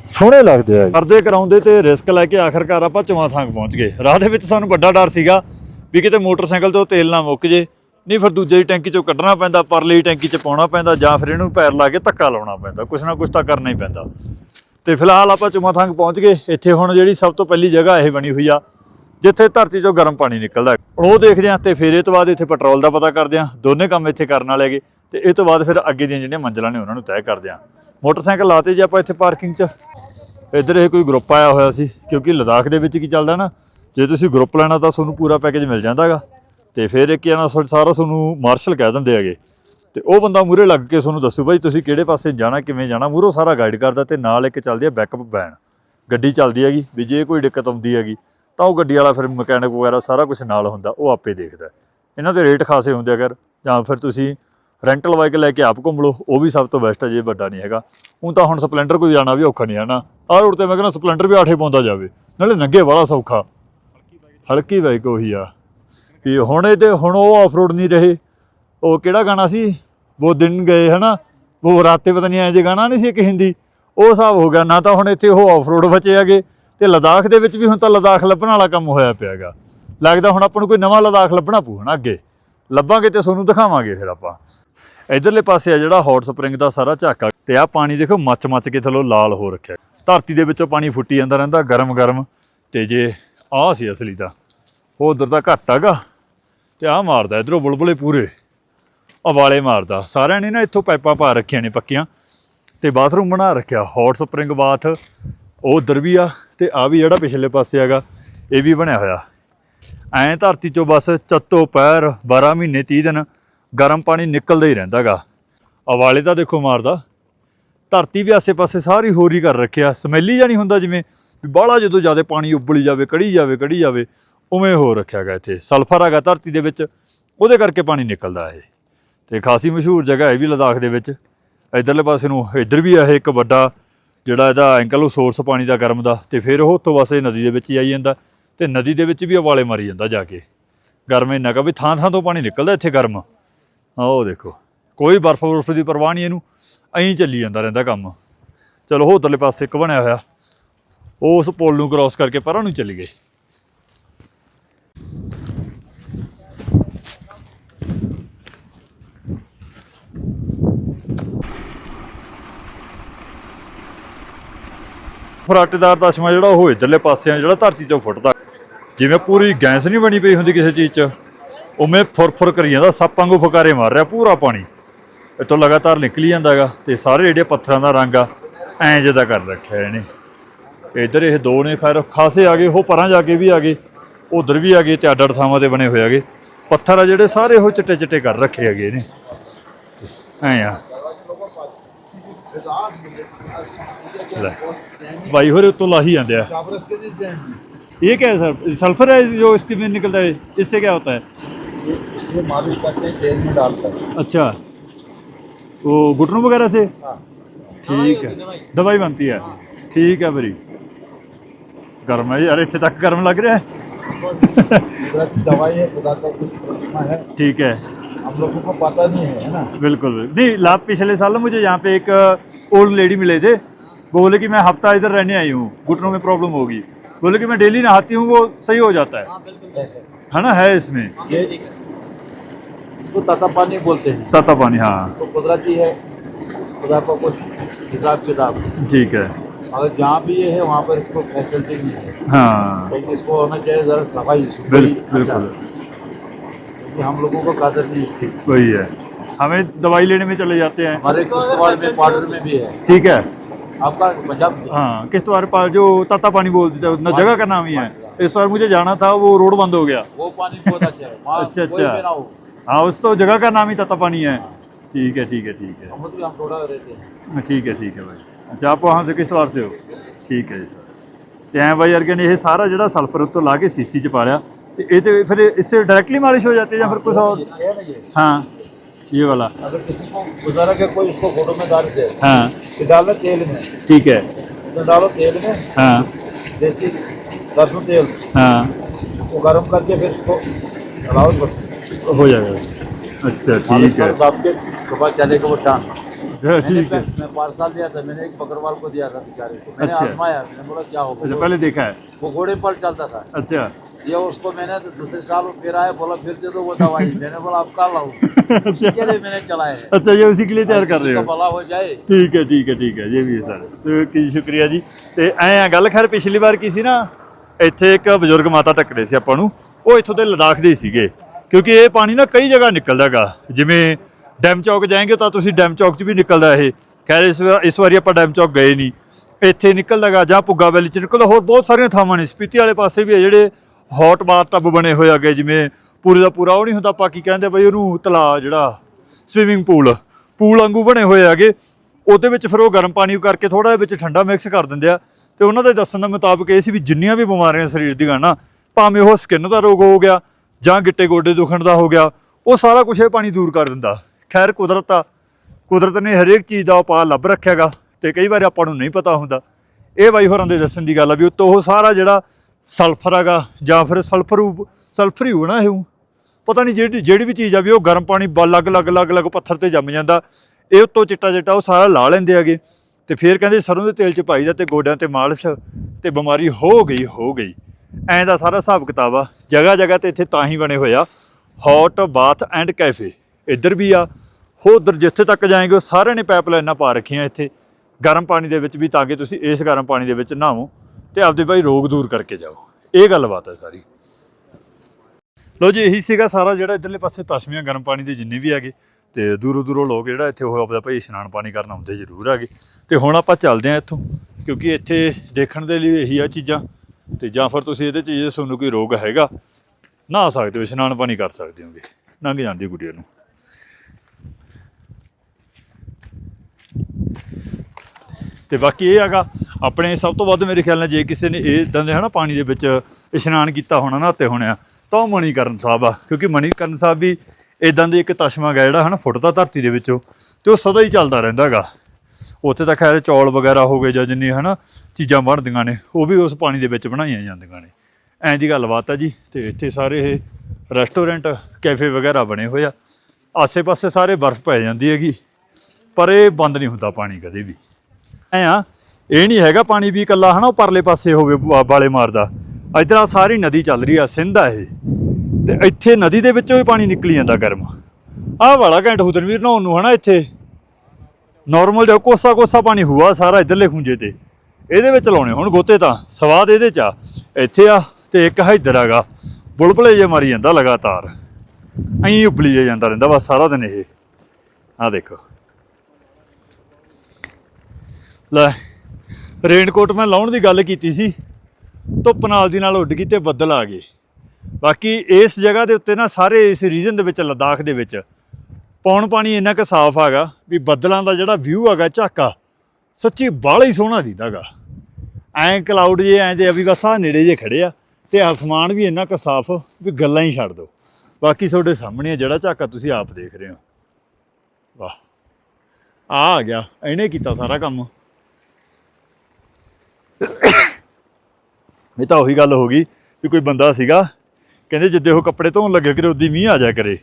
ਸੋਹਣੇ ਲੱਗਦੇ ਆ ਕਰਦੇ ਕਰਾਉਂਦੇ ਤੇ ਰਿਸਕ ਲੈ ਕੇ ਆਖਰਕਾਰ ਆਪਾਂ ਚਵਾਂ ਥਾਂਗ ਪਹੁੰਚ ਗਏ। ਰਾਹ ਦੇ ਵਿੱਚ ਸਾਨੂੰ ਵੱਡਾ ਡਰ ਸੀਗਾ ਵੀ ਕਿਤੇ ਮੋਟਰਸਾਈਕਲ ਤੋਂ ਤੇਲ ਨਾ ਮੁੱਕ ਜੇ। ਨਹੀਂ ਫਿਰ ਦੂਜੇ ਦੀ ਟੈਂਕੀ ਚੋਂ ਕੱਢਣਾ ਪੈਂਦਾ, ਪਰਲੀ ਟੈਂਕੀ 'ਚ ਪਾਉਣਾ ਪੈਂਦਾ ਜਾਂ ਫਿਰ ਇਹਨੂੰ ਪੈਰ ਲਾ ਕੇ ਧੱਕਾ ਲਾਉਣਾ ਪੈਂਦਾ। ਕੁਛ ਨਾ ਕੁਛ ਤਾਂ ਕਰਨਾ ਹੀ ਪੈਂਦਾ। ਤੇ ਫਿਲਹਾਲ ਆਪਾਂ ਚੁਮਾ ਥਾਂਗ ਪਹੁੰਚ ਗਏ। ਇੱਥੇ ਹੁਣ ਜਿਹੜੀ ਸਭ ਤੋਂ ਪਹਿਲੀ ਜਗ੍ਹਾ ਇਹ ਬਣੀ ਹੋਈ ਆ, ਜਿੱਥੇ ਧਰਤੀ 'ਚੋਂ ਗਰਮ ਪਾਣੀ ਨਿਕਲਦਾ। ਹੁਣ ਉਹ ਦੇਖਦੇ ਹਾਂ ਤੇ ਫਿਰ ਇਹ ਤੋਂ ਬਾਅਦ ਇੱਥੇ ਪੈਟਰੋਲ ਦਾ ਪਤਾ ਕਰਦੇ ਹਾਂ। ਦੋਨੇ ਕੰਮ ਇੱਥੇ ਕਰਨ ਵਾਲੇ ਹੈਗੇ। ਤੇ ਇਹ ਤੋਂ ਬਾਅਦ ਫਿਰ ਅੱਗੇ ਦੀਆਂ ਜਿਹੜੀਆਂ ਮੰਜ਼ਲਾਂ ਨੇ ਉਹਨਾਂ ਨੂੰ ਤੈਅ ਕਰਦੇ ਹਾਂ। ਮੋਟਰਸਾਈਕਲ ਲਾਤੇ ਜੀ ਆਪਾਂ ਇੱਥੇ ਪਾਰਕਿੰਗ 'ਚ। ਇੱਧਰ ਇਹ ਕੋਈ ਗਰੁੱਪ ਆਇਆ ਹੋਇਆ ਸੀ, ਕਿਉਂਕਿ ਲਦਾਖ ਦੇ ਵਿੱਚ ਕੀ ਚੱਲਦਾ ਨਾ, ਜੇ ਤੁਸੀਂ ਗਰੁੱਪ ਲੈਣਾ ਤਾਂ ਤੁਹਾਨੂੰ ਪੂਰਾ ਪੈਕੇਜ ਮਿਲ ਜਾਂਦਾਗਾ। ਤੇ ਫਿਰ ਇੱਕ ਜਣਾ ਸਾਰਾ ਤੁਹਾਨੂੰ ਮਾਰਸ਼ਲ ਕਹਿ ਦਿੰਦੇ ਹੈਗੇ। ਤੇ ਉਹ ਬੰਦਾ ਮੂਰੇ ਲੱਗ ਕੇ ਤੁਹਾਨੂੰ ਦੱਸੂ, ਬਾਈ ਤੁਸੀਂ ਕਿਹੜੇ ਪਾਸੇ ਜਾਣਾ, ਕਿਵੇਂ ਜਾਣਾ? ਮੂਹਰੋਂ ਸਾਰਾ ਗਾਈਡ ਕਰਦਾ ਤੇ ਨਾਲ ਇੱਕ ਚੱਲਦੀ ਹੈ ਬੈਕਅਪ ਵੈਨ ਗੱਡੀ ਚੱਲਦੀ ਹੈਗੀ, ਵੀ ਜੇ ਕੋਈ ਦਿੱਕਤ ਆਉਂਦੀ ਹੈਗੀ, ਤਾਂ ਉਹ ਗੱਡੀ ਵਾਲਾ ਫਿਰ ਮਕੈਨਿਕ ਵਗੈਰਾ ਸਾਰਾ ਕੁਝ ਨਾਲ ਹੁੰਦਾ, ਉਹ ਆਪੇ ਦੇਖਦਾ। ਇਹਨਾਂ ਦੇ ਰੇਟ ਖਾਸੇ ਹੁੰਦੇ ਅਗਰ ਜਾਂ ਫਿਰ ਤੁਸੀਂ ਰੈਂਟਲ ਬਾਈਕ ਲੈ ਕੇ ਆਪ ਘੁੰਮ ਲਓ, ਉਹ ਵੀ ਸਭ ਤੋਂ ਬੈਸਟ ਹੈ, ਜੇ ਵੱਡਾ ਨਹੀਂ ਹੈਗਾ। ਹੁਣ ਤਾਂ ਹੁਣ ਸਪਲੈਂਡਰ ਕੋਈ ਜਾਣਾ ਵੀ ਔਖਾ ਨਹੀਂ ਹੈ ਨਾ। ਆਹ ਰੋਡ ਤੇ ਮੈਂ ਕਹਿੰਦਾ ਸਪਲੈਂਡਰ ਵੀ ਆਠੇ ਪਾਉਂਦਾ ਜਾਵੇ, ਨਾਲੇ ਨੰਗੇ ਵਾਲਾ ਸੌਖਾ। ਹਲਕੀ ਬਾਈਕ ਉਹੀ ਆ। ਵੀ ਹੁਣ ਇਹ ਤੇ ਹੁਣ ਉਹ ਆਫ ਰੋਡ ਨਹੀਂ ਰਹੇ। ਉਹ ਕਿਹੜਾ ਗਾਣਾ ਸੀ? ਉਹ ਦਿਨ ਗਏ, ਹਨਾ? ਉਹ ਰਾਤੇ ਪਤਾ ਨਹੀਂ ਐ ਜੇ ਗਾਣਾ ਨਹੀਂ ਸੀ ਇੱਕ ਹਿੰਦੀ। ਉਹ ਹਿਸਾਬ ਹੋ ਗਿਆ, ਨਾ ਤਾਂ ਹੁਣ ਇੱਥੇ ਉਹ ਆਫ ਰੋਡ ਬਚੇ ਹੈਗੇ। ਤੇ ਲਦਾਖ ਦੇ ਵਿੱਚ ਵੀ ਹੁਣ ਤਾਂ ਲਦਾਖ ਲੱਭਣ ਵਾਲਾ ਕੰਮ ਹੋਇਆ ਪਿਆਗਾ ਲੱਗਦਾ ਹੁਣ ਆਪਾਂ ਨੂੰ ਕੋਈ ਨਵਾਂ ਲਦਾਖ ਲੱਭਣਾ ਪਊ, ਹਨਾ, ਅੱਗੇ। ਲੱਭਾਂਗੇ ਤੇ ਤੁਹਾਨੂੰ ਦਿਖਾਵਾਂਗੇ ਫਿਰ ਆਪਾਂ। ਇਧਰਲੇ ਪਾਸੇ ਆ ਜਿਹੜਾ ਹੌਟ ਸਪਰਿੰਗ ਦਾ ਸਾਰਾ ਝਾਕਾ ਤੇ ਆਹ ਪਾਣੀ ਦੇਖੋ, ਮੱਚ ਮੱਚ ਕੇ ਥੱਲੋਂ ਲਾਲ ਹੋ ਰੱਖਿਆ। ਧਰਤੀ ਦੇ ਵਿੱਚੋਂ ਪਾਣੀ ਫੁੱਟੀ ਜਾਂਦਾ ਰਹਿੰਦਾ ਗਰਮ ਗਰਮ ਤੇ ਜੇ ਆਹ ਸੀ ਅਸਲੀ ਦਾ ਉਹ ਉਧਰ ਦਾ ਘੱਟ ਹੈਗਾ ਤੇ ਆਹ ਮਾਰਦਾ, ਇਧਰੋਂ ਬੁਲਬੁਲੇ ਪੂਰੇ। ਅਵਾਲੇ ਮਾਰਦਾ। ਸਾਰਿਆਂ ਨੇ ਨਾ ਇੱਥੋਂ ਪਾਈਪਾਂ ਪਾ ਰੱਖੀਆਂ ਨੇ ਪੱਕੀਆਂ। ਤੇ ਬਾਥਰੂਮ ਬਣਾ ਰੱਖਿਆ, ਹੌਟ ਸਪਰਿੰਗ ਬਾਥ। ਉਹ ਉਧਰ ਵੀ ਆ, ਤੇ ਆ ਵੀ ਜਿਹੜਾ ਪਿਛਲੇ ਪਾਸੇ ਹੈਗਾ ਇਹ ਵੀ ਬਣਿਆ ਹੋਇਆ। ਐਂ ਧਰਤੀ ਚੋਂ ਬਸ, ਚੱਤੋ, ਪੈਰ 12 ਮਹੀਨੇ 30 ਦਿਨ ਗਰਮ ਪਾਣੀ ਨਿਕਲਦਾ ਹੀ ਰਹਿੰਦਾਗਾ। ਉਬਾਲੇ ਤਾਂ ਦੇਖੋ ਮਾਰਦਾ। ਧਰਤੀ ਵੀ ਆਸੇ-ਪਾਸੇ ਸਾਰੀ ਹੋਰੀ ਕਰ ਰੱਖਿਆ। ਸਮੈਲੀ ਜਾਂ ਨਹੀਂ ਹੁੰਦਾ ਜਿਵੇਂ ਵੀ ਬਾਹਲਾ ਜਦੋਂ ਜ਼ਿਆਦਾ ਪਾਣੀ ਉਬਲੀ ਜਾਵੇ, ਕੜੀ ਜਾਵੇ ਕੜੀ ਜਾਵੇ, ਉਵੇਂ ਹੋ ਰੱਖਿਆ ਗਾ ਇੱਥੇ। ਸਲਫਰ ਹੈਗਾ ਧਰਤੀ ਦੇ ਵਿੱਚ, ਉਹਦੇ ਕਰਕੇ ਪਾਣੀ ਨਿਕਲਦਾ ਇਹ। ਤੇ ਖਾਸੀ ਮਸ਼ਹੂਰ ਜਗ੍ਹਾ ਹੈ ਵੀ ਲਦਾਖ ਦੇ ਵਿੱਚ। ਇਧਰਲੇ ਪਾਸੇ ਨੂੰ ਇੱਧਰ ਵੀ ਇਹ ਇੱਕ ਵੱਡਾ, ਜਿਹੜਾ ਇਹਦਾ ਐਂਕਲ ਉਹ ਸੋਰਸ ਪਾਣੀ ਦਾ ਗਰਮ ਦਾ। ਤੇ ਫਿਰ ਉਹ ਤੋਂ ਪਾਸੇ ਨਦੀ ਦੇ ਵਿੱਚ ਹੀ ਆਈ ਜਾਂਦਾ। ਤੇ ਨਦੀ ਦੇ ਵਿੱਚ ਵੀ ਉਬਾਲੇ ਮਾਰੀ ਜਾਂਦਾ ਜਾ ਕੇ। ਗਰਮ ਇੰਨਾ ਕਾ ਵੀ ਥਾਂ ਥਾਂ ਤੋਂ ਪਾਣੀ ਨਿਕਲਦਾ ਇੱਥੇ ਗਰਮ। ਆਹ ਉਹ ਦੇਖੋ, ਕੋਈ ਬਰਫ਼ ਬਰਫ਼ ਦੀ ਪਰਵਾਹ ਨਹੀਂ ਇਹਨੂੰ, ਐਂ ਚੱਲੀ ਜਾਂਦਾ ਰਹਿੰਦਾ ਕੰਮ। ਚਲੋ, ਉਹ ਉਧਰਲੇ ਪਾਸੇ ਇੱਕ ਬਣਿਆ ਹੋਇਆ, ਉਸ ਪੁਲ ਨੂੰ ਕ੍ਰਾਸ ਕਰਕੇ ਪਰਾਂ ਨੂੰ ਚੱਲ ਗਏ। ਫਰਾਟੇਦਾਰ ਦਾ ਜਿਹੜਾ ਉਹ ਇਧਰਲੇ ਪਾਸੇ ਆ ਜਿਹੜਾ ਧਰਤੀ ਚੋਂ ਫੁੱਟਦਾ। ਜਿਵੇਂ ਪੂਰੀ ਗੈਸ ਨਹੀਂ ਬਣੀ ਪਈ ਹੁੰਦੀ ਕਿਸੇ ਚੀਜ਼ 'ਚ। ਉਵੇਂ ਫੁਰ-ਫੁਰ ਕਰੀ ਜਾਂਦਾ ਸੱਪ ਵਾਂਗੂ ਫਕਾਰੇ ਮਾਰ ਰਿਹਾ ਪੂਰਾ ਪਾਣੀ ਇਤੋਂ ਲਗਾਤਾਰ ਨਿਕਲੀ ਜਾਂਦਾਗਾ ਤੇ ਸਾਰੇ ਜਿਹੜੇ ਪੱਥਰਾਂ ਦਾ ਰੰਗ ਆ ਐਂ ਜਿਹਾ ਕਰ ਰੱਖਿਆ ਇਹਨੇ ਇਧਰ ਇਹ ਦੋ ਨੇ ਖੈਰ ਖਾਸੇ ਆ ਗਏ ਉਹ ਪਰਾਂ ਜਾ ਕੇ ਵੀ ਆ ਗਏ ਉਧਰ ਵੀ ਆ ਗਏ ਤੇ ਅੱਡ ਅੱਡ ਥਾਵਾਂ ਤੇ ਬਣੇ ਹੋਏ ਆਗੇ ਪੱਥਰ ਆ ਜਿਹੜੇ ਸਾਰੇ ਉਹ ਚਿੱਟੇ ਚਿੱਟੇ ਕਰ ਰੱਖੇ ਹੈਗੇ ਨੇ ਐਂ ਆ ਲੈ ਭਾਈ ਹੋਰੇ ਉੱਤੋਂ ਲਾਹੀ ਜਾਂਦੇ ਆ काबरस के चीज जाएंगी ये क्या है सर सल्फर है जो इसके में निकलता है इससे क्या होता है इससे मालिश करके तेल में डालकर। अच्छा। वो घुटनों वगैरह से? हाँ। ठीक है। दवाई बनती है? ठीक है भाई। गर्म है। यार इतने तक गर्म लग रहा है। दवाई है खुदा का कुछ प्रतिमा है। ठीक है। हम लोगों को पता नहीं है है ना? बिल्कुल। नहीं लाभ पिछले साल मुझे यहाँ पे एक ओल्ड लेडी मिले थे। वो बोले कि मैं हफ़्ता इधर रहने आई हूँ। घुटनों में प्रॉब्लम होगी। बोले कि मैं डेली नहाती हूँ वो सही हो जाता है। है ना है इसमें। ये इसको ताता पानी बोलते हैं। ताता पानी हाँ। इसको कुदरती है खुदा का कुछ हिसाब किताब। ठीक है। अगर जहाँ भी ये है वहाँ पर इसको फैसिलिटी नहीं है। हाँ। लेकिन इसको होना चाहिए ज़रा सफ़ाई बिल, अच्छा। बिल्कुल। क्योंकि हम लोगों को कादर नहीं इस चीज़ वही है। हमें दवाई लेने में चले जाते हैं। हमारे किश्तवाड़ में पाउडर में भी है। ठीक है। आपका पंजाब हाँ? पा जो ताता पानी बोलते थे न जगह का नाम ही है। इस बार मुझे जाना था वो रोड बंद हो गया वो पानी बहुत अच्छा है वहाँ अच्छा, कोई अच्छा। भी ना हो हाँ उस तो जगह का नाम ही ताता पानी है ठीक है ठीक है ठीक है समुद्र हम थोड़ा रहते हैं ठीक है ठीक है भाई अच्छा आप वहाँ से किस ਵਾਰ से हो ਠੀਕ ਹੈ ਜੀ ਸਰ ਤੇ ਐਂ ਬਾਈ ਅਰਗੇ ਨੇ ਇਹ ਸਾਰਾ ਜਿਹੜਾ ਸਲਫਰ ਉੱਤੋਂ ਲਾ ਕੇ ਸੀਸੀ ਚ ਪਾ ਲਿਆ ਤੇ ਇਹ ਤੇ ਫਿਰ इससे डायरेक्टली मालिश हो जाती है या फिर कुछ और ये है ना ये हाँ ये वाला अगर किसी को गुजारा के कोई उसको फोटो में डाल दे हाँ फिर डालो तेल में ठीक है तो डालो तेल में हाँ देसी सरसों तेल। हाँ। वो गर्म करके फिर उसको चलाओ बस। हो जाएगा। अच्छा ठीक है। आपके सुबह चले को वो हाँ, ठीक है। मैं दिया था मैंने एक बकरवाल को दिया था बेचारे को। मैंने अच्छा। आजमाया मैंने बोला क्या होगा अच्छा, पहले देखा है। वो घोड़े पर चलता था। अच्छा। ये उसको मैंने तो दूसरे साल फिर आया बोला फिर दे दो वो दवाई। मैंने बोला आप कल लाऊ? अच्छा। मैंने चलाया। अच्छा ये उसी के लिए तैयार कर रहे हो। भला हो जाए। ठीक है ठीक है ठीक है। ये भी है सर। तो शुक्रिया जी। तो ऐ गल खैर पिछली बार की सी ना? ਇੱਥੇ ਇੱਕ ਬਜ਼ੁਰਗ ਮਾਤਾ ਟੱਕਰੇ ਸੀ ਆਪਾਂ ਨੂੰ, ਉਹ ਇੱਥੋਂ ਦੇ ਲਦਾਖ ਦੇ ਹੀ ਸੀਗੇ। ਕਿਉਂਕਿ ਇਹ ਪਾਣੀ ਨਾ ਕਈ ਜਗ੍ਹਾ ਨਿਕਲਦਾਗਾ। ਜਿਵੇਂ ਡੈਮ ਚੌਕ ਜਾਏਗੇ ਤਾਂ ਤੁਸੀਂ ਡੈਮ ਚੌਕ 'ਚ ਵੀ ਨਿਕਲਦਾ ਇਹ। ਖੈਰ, ਇਸ ਵਾਰ ਇਸ ਵਾਰੀ ਆਪਾਂ ਡੈਮ ਚੌਕ ਗਏ ਨਹੀਂ। ਇੱਥੇ ਨਿਕਲਦਾਗਾ ਜਾਂ ਪੁੱਗਾ ਵੈਲੀ 'ਚ ਨਿਕਲਦਾ ਹੋਰ ਬਹੁਤ ਸਾਰੀਆਂ ਥਾਵਾਂ ਨੇ। ਸਪੀਤੀ ਵਾਲੇ ਪਾਸੇ ਵੀ ਹੈ ਜਿਹੜੇ ਹੌਟ ਬਾਥ ਟੱਬ ਬਣੇ ਹੋਏ ਆਗੇ, ਜਿਵੇਂ ਪੂਰੇ ਦਾ ਪੂਰਾ ਉਹ ਨਹੀਂ ਹੁੰਦਾ, ਆਪਾਂ ਕੀ ਕਹਿੰਦੇ ਬਈ ਉਹਨੂੰ ਤਲਾ ਜਿਹੜਾ ਸਵੀਮਿੰਗ ਪੂਲ ਪੂਲ ਵਾਂਗੂ ਬਣੇ ਹੋਏ ਹੈਗੇ ਉਹਦੇ ਵਿੱਚ ਫਿਰ ਉਹ ਗਰਮ ਪਾਣੀ ਕਰਕੇ ਥੋੜਾ ਜਿਹਾ ਵਿੱਚ ਠੰਡਾ ਮਿਕਸ ਕਰ ਦਿੰਦੇ ਆ। ਤੇ ਉਹਨਾਂ ਦੇ ਦੱਸਣ ਦੇ ਮੁਤਾਬਕ ਇਹ ਸੀ ਵੀ ਜਿੰਨੀਆਂ ਵੀ ਬਿਮਾਰੀਆਂ ਸਰੀਰ ਦੀਆਂ ਨਾ, ਭਾਵੇਂ ਉਹ ਸਕਿਨ ਦਾ ਰੋਗ ਹੋ ਗਿਆ ਜਾਂ ਗਿੱਟੇ ਗੋਡੇ ਦੁਖਣ ਦਾ ਹੋ ਗਿਆ, ਉਹ ਸਾਰਾ ਕੁਝ ਇਹ ਪਾਣੀ ਦੂਰ ਕਰ ਦਿੰਦਾ। ਖੈਰ, ਕੁਦਰਤ ਆ, ਕੁਦਰਤ ਨੇ ਹਰੇਕ ਚੀਜ਼ ਦਾ ਉਪਾਅ ਲੱਭ ਰੱਖਿਆਗਾ ਤੇ ਕਈ ਵਾਰ ਆਪਾਂ ਨੂੰ ਨਹੀਂ ਪਤਾ ਹੁੰਦਾ। ਇਹ ਬਾਈ ਹੋਰਾਂ ਦੇ ਦੱਸਣ ਦੀ ਗੱਲ ਆ ਵੀ ਉੱਤੋਂ ਉਹ ਸਾਰਾ ਜਿਹੜਾ ਸਲਫਰ ਹੈਗਾ ਜਾਂ ਫਿਰ ਸਲਫਰੂ ਹੀ ਹੋਣਾ ਇਹ ਪਤਾ ਨਹੀਂ ਜਿਹੜੀ ਜਿਹੜੀ ਵੀ ਚੀਜ਼ ਆ ਵੀ ਉਹ ਗਰਮ ਪਾਣੀ ਬ- ਅਲੱਗ ਅਲੱਗ ਅਲੱਗ ਅਲੱਗ ਪੱਥਰ ਤੇ ਜੰਮ ਜਾਂਦਾ, ਇਹ ਉੱਤੋਂ ਚਿੱਟਾ ਚਿੱਟਾ ਉਹ ਸਾਰਾ ਲਾ ਲੈਂਦੇ ਹੈਗੇ। ਤੇ ਫਿਰ ਕਹਿੰਦੇ ਸਰੋਂ ਦੇ ਤੇਲ ਚ ਪਾਈਦਾ ਤੇ ਗੋਡਿਆਂ ਤੇ ਮਾਲਿਸ਼ ਤੇ ਬਿਮਾਰੀ ਹੋ ਗਈ ਹੋ ਗਈ। ਐਂ ਦਾ ਸਾਰਾ ਹਿਸਾਬ ਕਿਤਾਬ ਆ। ਜਗ੍ਹਾ ਜਗ੍ਹਾ ਤੇ ਇੱਥੇ ਤਾਂ ਹੀ ਬਣੇ ਹੋਏ ਆ। ਹੌਟ ਬਾਥ ਐਂਡ ਕੈਫੇ ਇੱਧਰ ਵੀ ਆ। ਉਧਰ ਜਿੱਥੇ ਤੱਕ ਜਾਏਗੇ, ਉਹ ਸਾਰਿਆਂ ਨੇ ਪਾਈਪਲਾਈਨਾਂ ਪਾ ਰੱਖੀਆਂ ਇੱਥੇ। ਗਰਮ ਪਾਣੀ ਦੇ ਵਿੱਚ ਵੀ ਤਾਂ ਕਿ ਤੁਸੀਂ ਇਸ ਗਰਮ ਪਾਣੀ ਦੇ ਵਿੱਚ ਨਹਾਵੋ ਤੇ ਆਪਦੇ ਭਾਈ ਰੋਗ ਦੂਰ ਕਰਕੇ ਜਾਓ। ਇਹ ਗੱਲਬਾਤ ਹੈ ਸਾਰੀ। ਲੋ ਜੀ, ਇਹੀ ਸੀਗਾ ਸਾਰਾ ਜਿਹੜਾ ਇਧਰਲੇ ਪਾਸੇ ਤਸ਼ਮੀਆਂ ਗਰਮ ਪਾਣੀ ਦੇ ਜਿੰਨੇ ਵੀ ਹੈਗੇ। ਤੇ ਦੂਰੋਂ ਦੂਰੋਂ ਲੋਕ ਜਿਹੜਾ ਇੱਥੇ ਉਹ ਆਪਦਾ ਭਾਈ ਇਸ਼ਨਾਨ ਪਾਣੀ ਕਰਨ ਆਉਂਦੇ ਜ਼ਰੂਰ ਹੈਗੇ। ਤੇ ਹੁਣ ਆਪਾਂ ਚੱਲਦੇ ਹਾਂ ਇੱਥੋਂ, ਕਿਉਂਕਿ ਇੱਥੇ ਦੇਖਣ ਦੇ ਲਈ ਇਹੀ ਆ ਚੀਜ਼ਾਂ। ਤੇ ਜਾਂ ਫਿਰ ਤੁਸੀਂ ਇਹਦੇ ਚ ਜੇ ਤੁਹਾਨੂੰ ਕੋਈ ਰੋਗ ਹੈਗਾ, ਨਹਾ ਸਕਦੇ ਹੋ, ਇਸ਼ਨਾਨ ਪਾਣੀ ਕਰ ਸਕਦੇ ਹੋਗੇ। ਲੰਘ ਜਾਂਦੀ ਗੁੱਡੀਆਂ ਨੂੰ। ਤੇ ਬਾਕੀ ਇਹ ਹੈਗਾ, ਆਪਣੇ ਸਭ ਤੋਂ ਵੱਧ ਮੇਰੇ ਖਿਆਲ ਨਾਲ ਜੇ ਕਿਸੇ ਨੇ ਇਹ ਇਦਾਂ ਦੇ ਹਨਾ ਪਾਣੀ ਦੇ ਵਿੱਚ ਇਸ਼ਨਾਨ ਕੀਤਾ ਹੋਣਾ, ਨਹਾਤੇ ਹੋਣੇ ਆ, ਤਾਂ ਉਹ ਮਣੀਕਰਨ ਸਾਹਿਬ ਆ। ਕਿਉਂਕਿ ਮਣੀਕਰਨ ਸਾਹਿਬ ਵੀ ਇਦਾਂ ਦੇ ਇੱਕ ਤਸ਼ਮਾਗਾ ਜਿਹੜਾ ਹਨਾ, ਫੁੱਟਦਾ ਧਰਤੀ ਦੇ ਵਿੱਚੋਂ, ਤੇ ਉਹ ਸਦਾ ਹੀ ਚੱਲਦਾ ਰਹਿੰਦਾ ਹੈਗਾ। ਉੱਥੇ ਤਾਂ ਖੈਰ ਚੌਲ ਵਗੈਰਾ ਹੋ ਗਏ ਜਾਂ ਜਿੰਨੀ ਹਨਾ ਚੀਜ਼ਾਂ ਬਣਦੀਆਂ ਨੇ, ਉਹ ਵੀ ਉਸ ਪਾਣੀ ਦੇ ਵਿੱਚ ਬਣਾਈਆਂ ਜਾਂਦੀਆਂ ਨੇ। ਐਂ ਦੀ ਗੱਲਬਾਤ ਆ ਜੀ, ਤੇ ਇੱਥੇ ਸਾਰੇ ਇਹ ਰੈਸਟੋਰੈਂਟ ਕੈਫੇ ਵਗੈਰਾ ਬਣੇ ਹੋਏ ਆ। ਆਸੇ-ਪਾਸੇ ਸਾਰੇ ਬਰਫ਼ ਪੈ ਜਾਂਦੀ ਹੈਗੀ, ਪਰ ਇਹ ਬੰਦ ਨਹੀਂ ਹੁੰਦਾ ਪਾਣੀ ਕਦੇ ਵੀ। ਐ ਆ, ਇਹ ਨਹੀਂ ਹੈਗਾ ਪਾਣੀ ਵੀ ਇਕੱਲਾ ਹਨਾ, ਉਹ ਪਰਲੇ ਪਾਸੇ ਹੋਵੇ, ਵਾਲੇ ਮਾਰਦਾ। ਇਧਰ ਆ ਸਾਰੀ ਨਦੀ ਚੱਲ ਰਹੀ ਆ, ਸਿੰਧ ਆ ਇਹ। ਤੇ ਇੱਥੇ ਨਦੀ ਦੇ ਵਿੱਚੋਂ ਹੀ ਪਾਣੀ ਨਿਕਲੀ ਜਾਂਦਾ ਗਰਮ। ਆਹ ਵਾਲਾ ਘੰਟ ਹੁਦਨਵੀਰ ਨਹਾਉਣ ਨੂੰ ਹਨਾ ਇੱਥੇ। ਨਾਰਮਲ ਜਿਹਾ ਕੋਸਾ ਕੋਸਾ ਪਾਣੀ ਹੁਆ ਸਾਰਾ ਇਧਰਲੇ ਖੁੰਝੇ ਤੇ। ਇਹਦੇ ਵਿੱਚ ਲਾਉਣੇ ਹੁਣ ਗੋਤੇ ਤਾਂ, ਸਵਾਦ ਇਹਦੇ ਚ ਆ। ਇੱਥੇ ਆ ਤੇ ਇੱਕ ਇੱਧਰ ਹੈਗਾ ਬੁਲਬੁਲੇ ਜੇ ਮਾਰੀ ਜਾਂਦਾ ਲਗਾਤਾਰ। ਐਂ ਉਬਲੀ ਜਿਹਾ ਜਾਂਦਾ ਰਹਿੰਦਾ ਬਸ ਸਾਰਾ ਦਿਨ ਇਹ। ਆ ਦੇਖੋ। ਲੈ ਰੇਨਕੋਟ ਮੈਂ ਲਾਉਣ ਦੀ ਗੱਲ ਕੀਤੀ ਸੀ। ਧੁੱਪ ਨਾਲ ਦੀ ਨਾਲ ਉੱਡ ਗਈ ਤੇ ਬੱਦਲ ਆ ਗਏ। ਬਾਕੀ ਇਸ ਜਗ੍ਹਾ ਦੇ ਉੱਤੇ ਨਾ ਸਾਰੇ ਇਸ ਰੀਜਨ ਦੇ ਵਿੱਚ, ਲੱਦਾਖ ਦੇ ਵਿੱਚ ਪੌਣ ਪਾਣੀ ਇੰਨਾ ਕੁ ਸਾਫ਼ ਹੈਗਾ ਵੀ ਬੱਦਲਾਂ ਦਾ ਜਿਹੜਾ ਵਿਊ ਹੈਗਾ ਝਾਕਾ, ਸੱਚੀ ਬਾਹਲਾ ਹੀ ਸੋਹਣਾ ਦਿਖਦਾਗਾ। ਐਂ ਕਲਾਊਡ ਜੇ, ਐਂ ਜੇ ਅਭੀ ਬਸ ਆ ਨੇੜੇ ਜੇ ਖੜੇ ਆ ਤੇ ਅਸਮਾਨ ਵੀ ਇੰਨਾ ਕੁ ਸਾਫ਼ ਵੀ ਗੱਲਾਂ ਹੀ ਛੱਡ ਦੋ। ਬਾਕੀ ਤੁਹਾਡੇ ਸਾਹਮਣੇ ਆ ਜਿਹੜਾ ਝਾਕਾ ਤੁਸੀਂ ਆਪ ਦੇਖ ਰਹੇ ਹੋ। ਵਾਹ ਆ ਆ ਗਿਆ, ਇਹਨੇ ਕੀਤਾ ਸਾਰਾ ਕੰਮ। ਇਹ ਤਾਂ ਉਹੀ ਗੱਲ ਹੋ ਗਈ ਵੀ ਕੋਈ ਬੰਦਾ ਸੀਗਾ ਕਹਿੰਦੇ ਜਿੱਦੇ ਉਹ ਕੱਪੜੇ ਧੋਣ ਲੱਗੇ ਕਰੇ ਉਦੀ ਮੀਂਹ ਆ ਜਾ ਕਰੇ।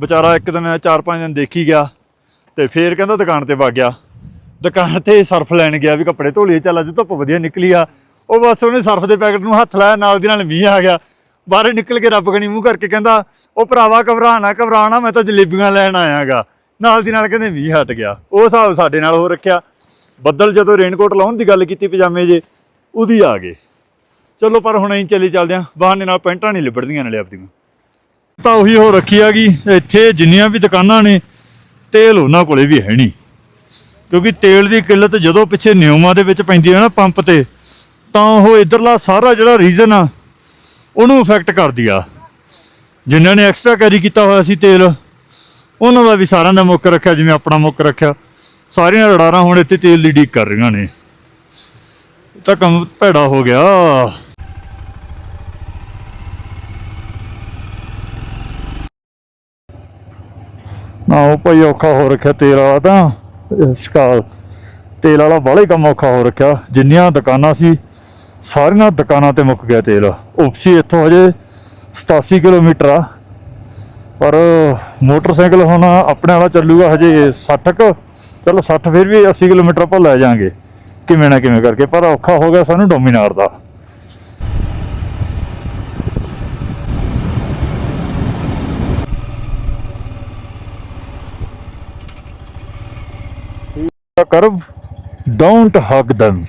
ਵਿਚਾਰਾ ਇੱਕ ਦਿਨ, ਚਾਰ ਪੰਜ ਦਿਨ ਦੇਖੀ ਗਿਆ ਤੇ ਫੇਰ ਕਹਿੰਦਾ ਦੁਕਾਨ ਤੇ ਵਗ ਗਿਆ। ਦੁਕਾਨ ਤੇ ਸਰਫ ਲੈਣ ਗਿਆ ਵੀ ਕੱਪੜੇ ਧੋ ਲਈਏ, ਚੱਲ ਅੱਜ ਧੁੱਪ ਵਧੀਆ ਨਿਕਲੀ ਆ। ਉਹ ਬਸ ਉਹਨੇ ਸਰਫ ਦੇ ਪੈਕਟ ਨੂੰ ਹੱਥ ਲਾਇਆ, ਨਾਲ ਦੀ ਨਾਲ ਮੀਂਹ ਆ ਗਿਆ। ਬਾਹਰ ਨਿਕਲ ਕੇ ਰੱਬ ਗਣੀ ਮੂੰਹ ਕਰਕੇ ਕਹਿੰਦਾ, ਉਹ ਭਰਾਵਾ ਘਬਰਾਣਾ ਘਬਰਾਣਾ, ਮੈਂ ਤਾਂ ਜਲੇਬੀਆਂ ਲੈਣ ਆਇਆਗਾ ਨਾਲ ਦੀ ਨਾਲ ਕਹਿੰਦੇ ਮੀਂਹ ਹਟ ਗਿਆ। ਉਹ ਹਿਸਾਬ ਸਾਡੇ ਨਾਲ ਹੋ ਰੱਖਿਆ। ਬੱਦਲ ਜਦੋਂ ਰੇਨਕੋਟ ਲਾਉਣ ਦੀ ਗੱਲ ਕੀਤੀ ਪਜਾਮੇ ਜੇ, ਉਹਦੀ ਆ ਗਏ। ਚਲੋ, ਪਰ ਹੁਣ ਅਸੀਂ ਚੱਲੀ ਚੱਲਦੇ ਆਂ ਬਹਾਨੇ ਨਾਲ ਪੈਂਟਾਂ ਨਹੀਂ ਲਿਬੜਦੀਆਂ ਨਾਲੇ ਆਪਦੀਆਂ। ਤਾਂ ਉਹੀ ਹੋ ਰੱਖੀ ਆ ਹੈਗੀ। ਇੱਥੇ ਜਿੰਨੀਆਂ ਵੀ ਦੁਕਾਨਾਂ ਨੇ, ਤੇਲ ਉਹਨਾਂ ਕੋਲੇ ਵੀ ਹੈ ਨਹੀਂ। ਕਿਉਂਕਿ ਤੇਲ ਦੀ ਕਿੱਲਤ ਜਦੋਂ ਪਿੱਛੇ ਨਿਯਮਾਂ ਦੇ ਵਿੱਚ ਪੈਂਦੀ ਹੈ ਨਾ ਪੰਪ ਤੇ, ਤਾਂ ਉਹ ਇਧਰਲਾ ਸਾਰਾ ਜਿਹੜਾ ਰੀਜਨ ਆ, ਉਹਨੂੰ ਇਫੈਕਟ ਕਰਦੀ ਆ। ਜਿਨ੍ਹਾਂ ਨੇ ਐਕਸਟਰਾ ਕੈਰੀ ਕੀਤਾ ਹੋਇਆ ਸੀ ਤੇਲ, ਉਹਨਾਂ ਦਾ ਵੀ ਸਾਰਿਆਂ ਦਾ ਮੁੱਕ ਰੱਖਿਆ, ਜਿਵੇਂ ਆਪਣਾ ਮੁੱਕ ਰੱਖਿਆ। ਸਾਰੀਆਂ ਰਡਾਰਾਂ ਹੁਣ ਇੱਥੇ ਤੇਲ ਦੀ ਡੀਕ ਕਰ ਰਹੀਆਂ ਨੇ। ਤਾਂ ਕੰਮ ਭੈੜਾ ਹੋ ਗਿਆ। ਨਾ ਉਹ ਭਾਈ ਔਖਾ ਹੋ ਰੱਖਿਆ ਤੇਲ ਵਾਲਾ ਤਾਂ ਸ਼ਿਕਾਰ। ਤੇਲ ਵਾਲਾ ਬਾਹਲਾ ਕੰਮ ਔਖਾ ਹੋ ਰੱਖਿਆ। ਜਿੰਨੀਆਂ ਦੁਕਾਨਾਂ ਸੀ, ਸਾਰੀਆਂ ਦੁਕਾਨਾਂ ਤੇ ਮੁੱਕ ਗਿਆ ਤੇਲ। ਉਪਸੀ ਇੱਥੋਂ ਹਜੇ 87 ਕਿਲੋਮੀਟਰ ਆ। ਪਰ ਮੋਟਰਸਾਈਕਲ ਹੁਣ ਆਪਣੇ ਵਾਲਾ ਚੱਲੂਗਾ ਹਜੇ 60 ਕੁ। ਚਲੋ 60 ਫਿਰ ਵੀ 80 ਕਿਲੋਮੀਟਰ ਆਪਾਂ ਲੈ ਜਾਾਂਗੇ। ਕਿਵੇਂ ਨਾ ਕਿਵੇਂ ਕਰਕੇ। ਪਰ ਔਖਾ ਹੋ ਗਿਆ ਸਾਨੂੰ ਡੋਮੀਨਾਰ ਦਾ। ਕਰਵ ਡੋਂਟ ਹਗ them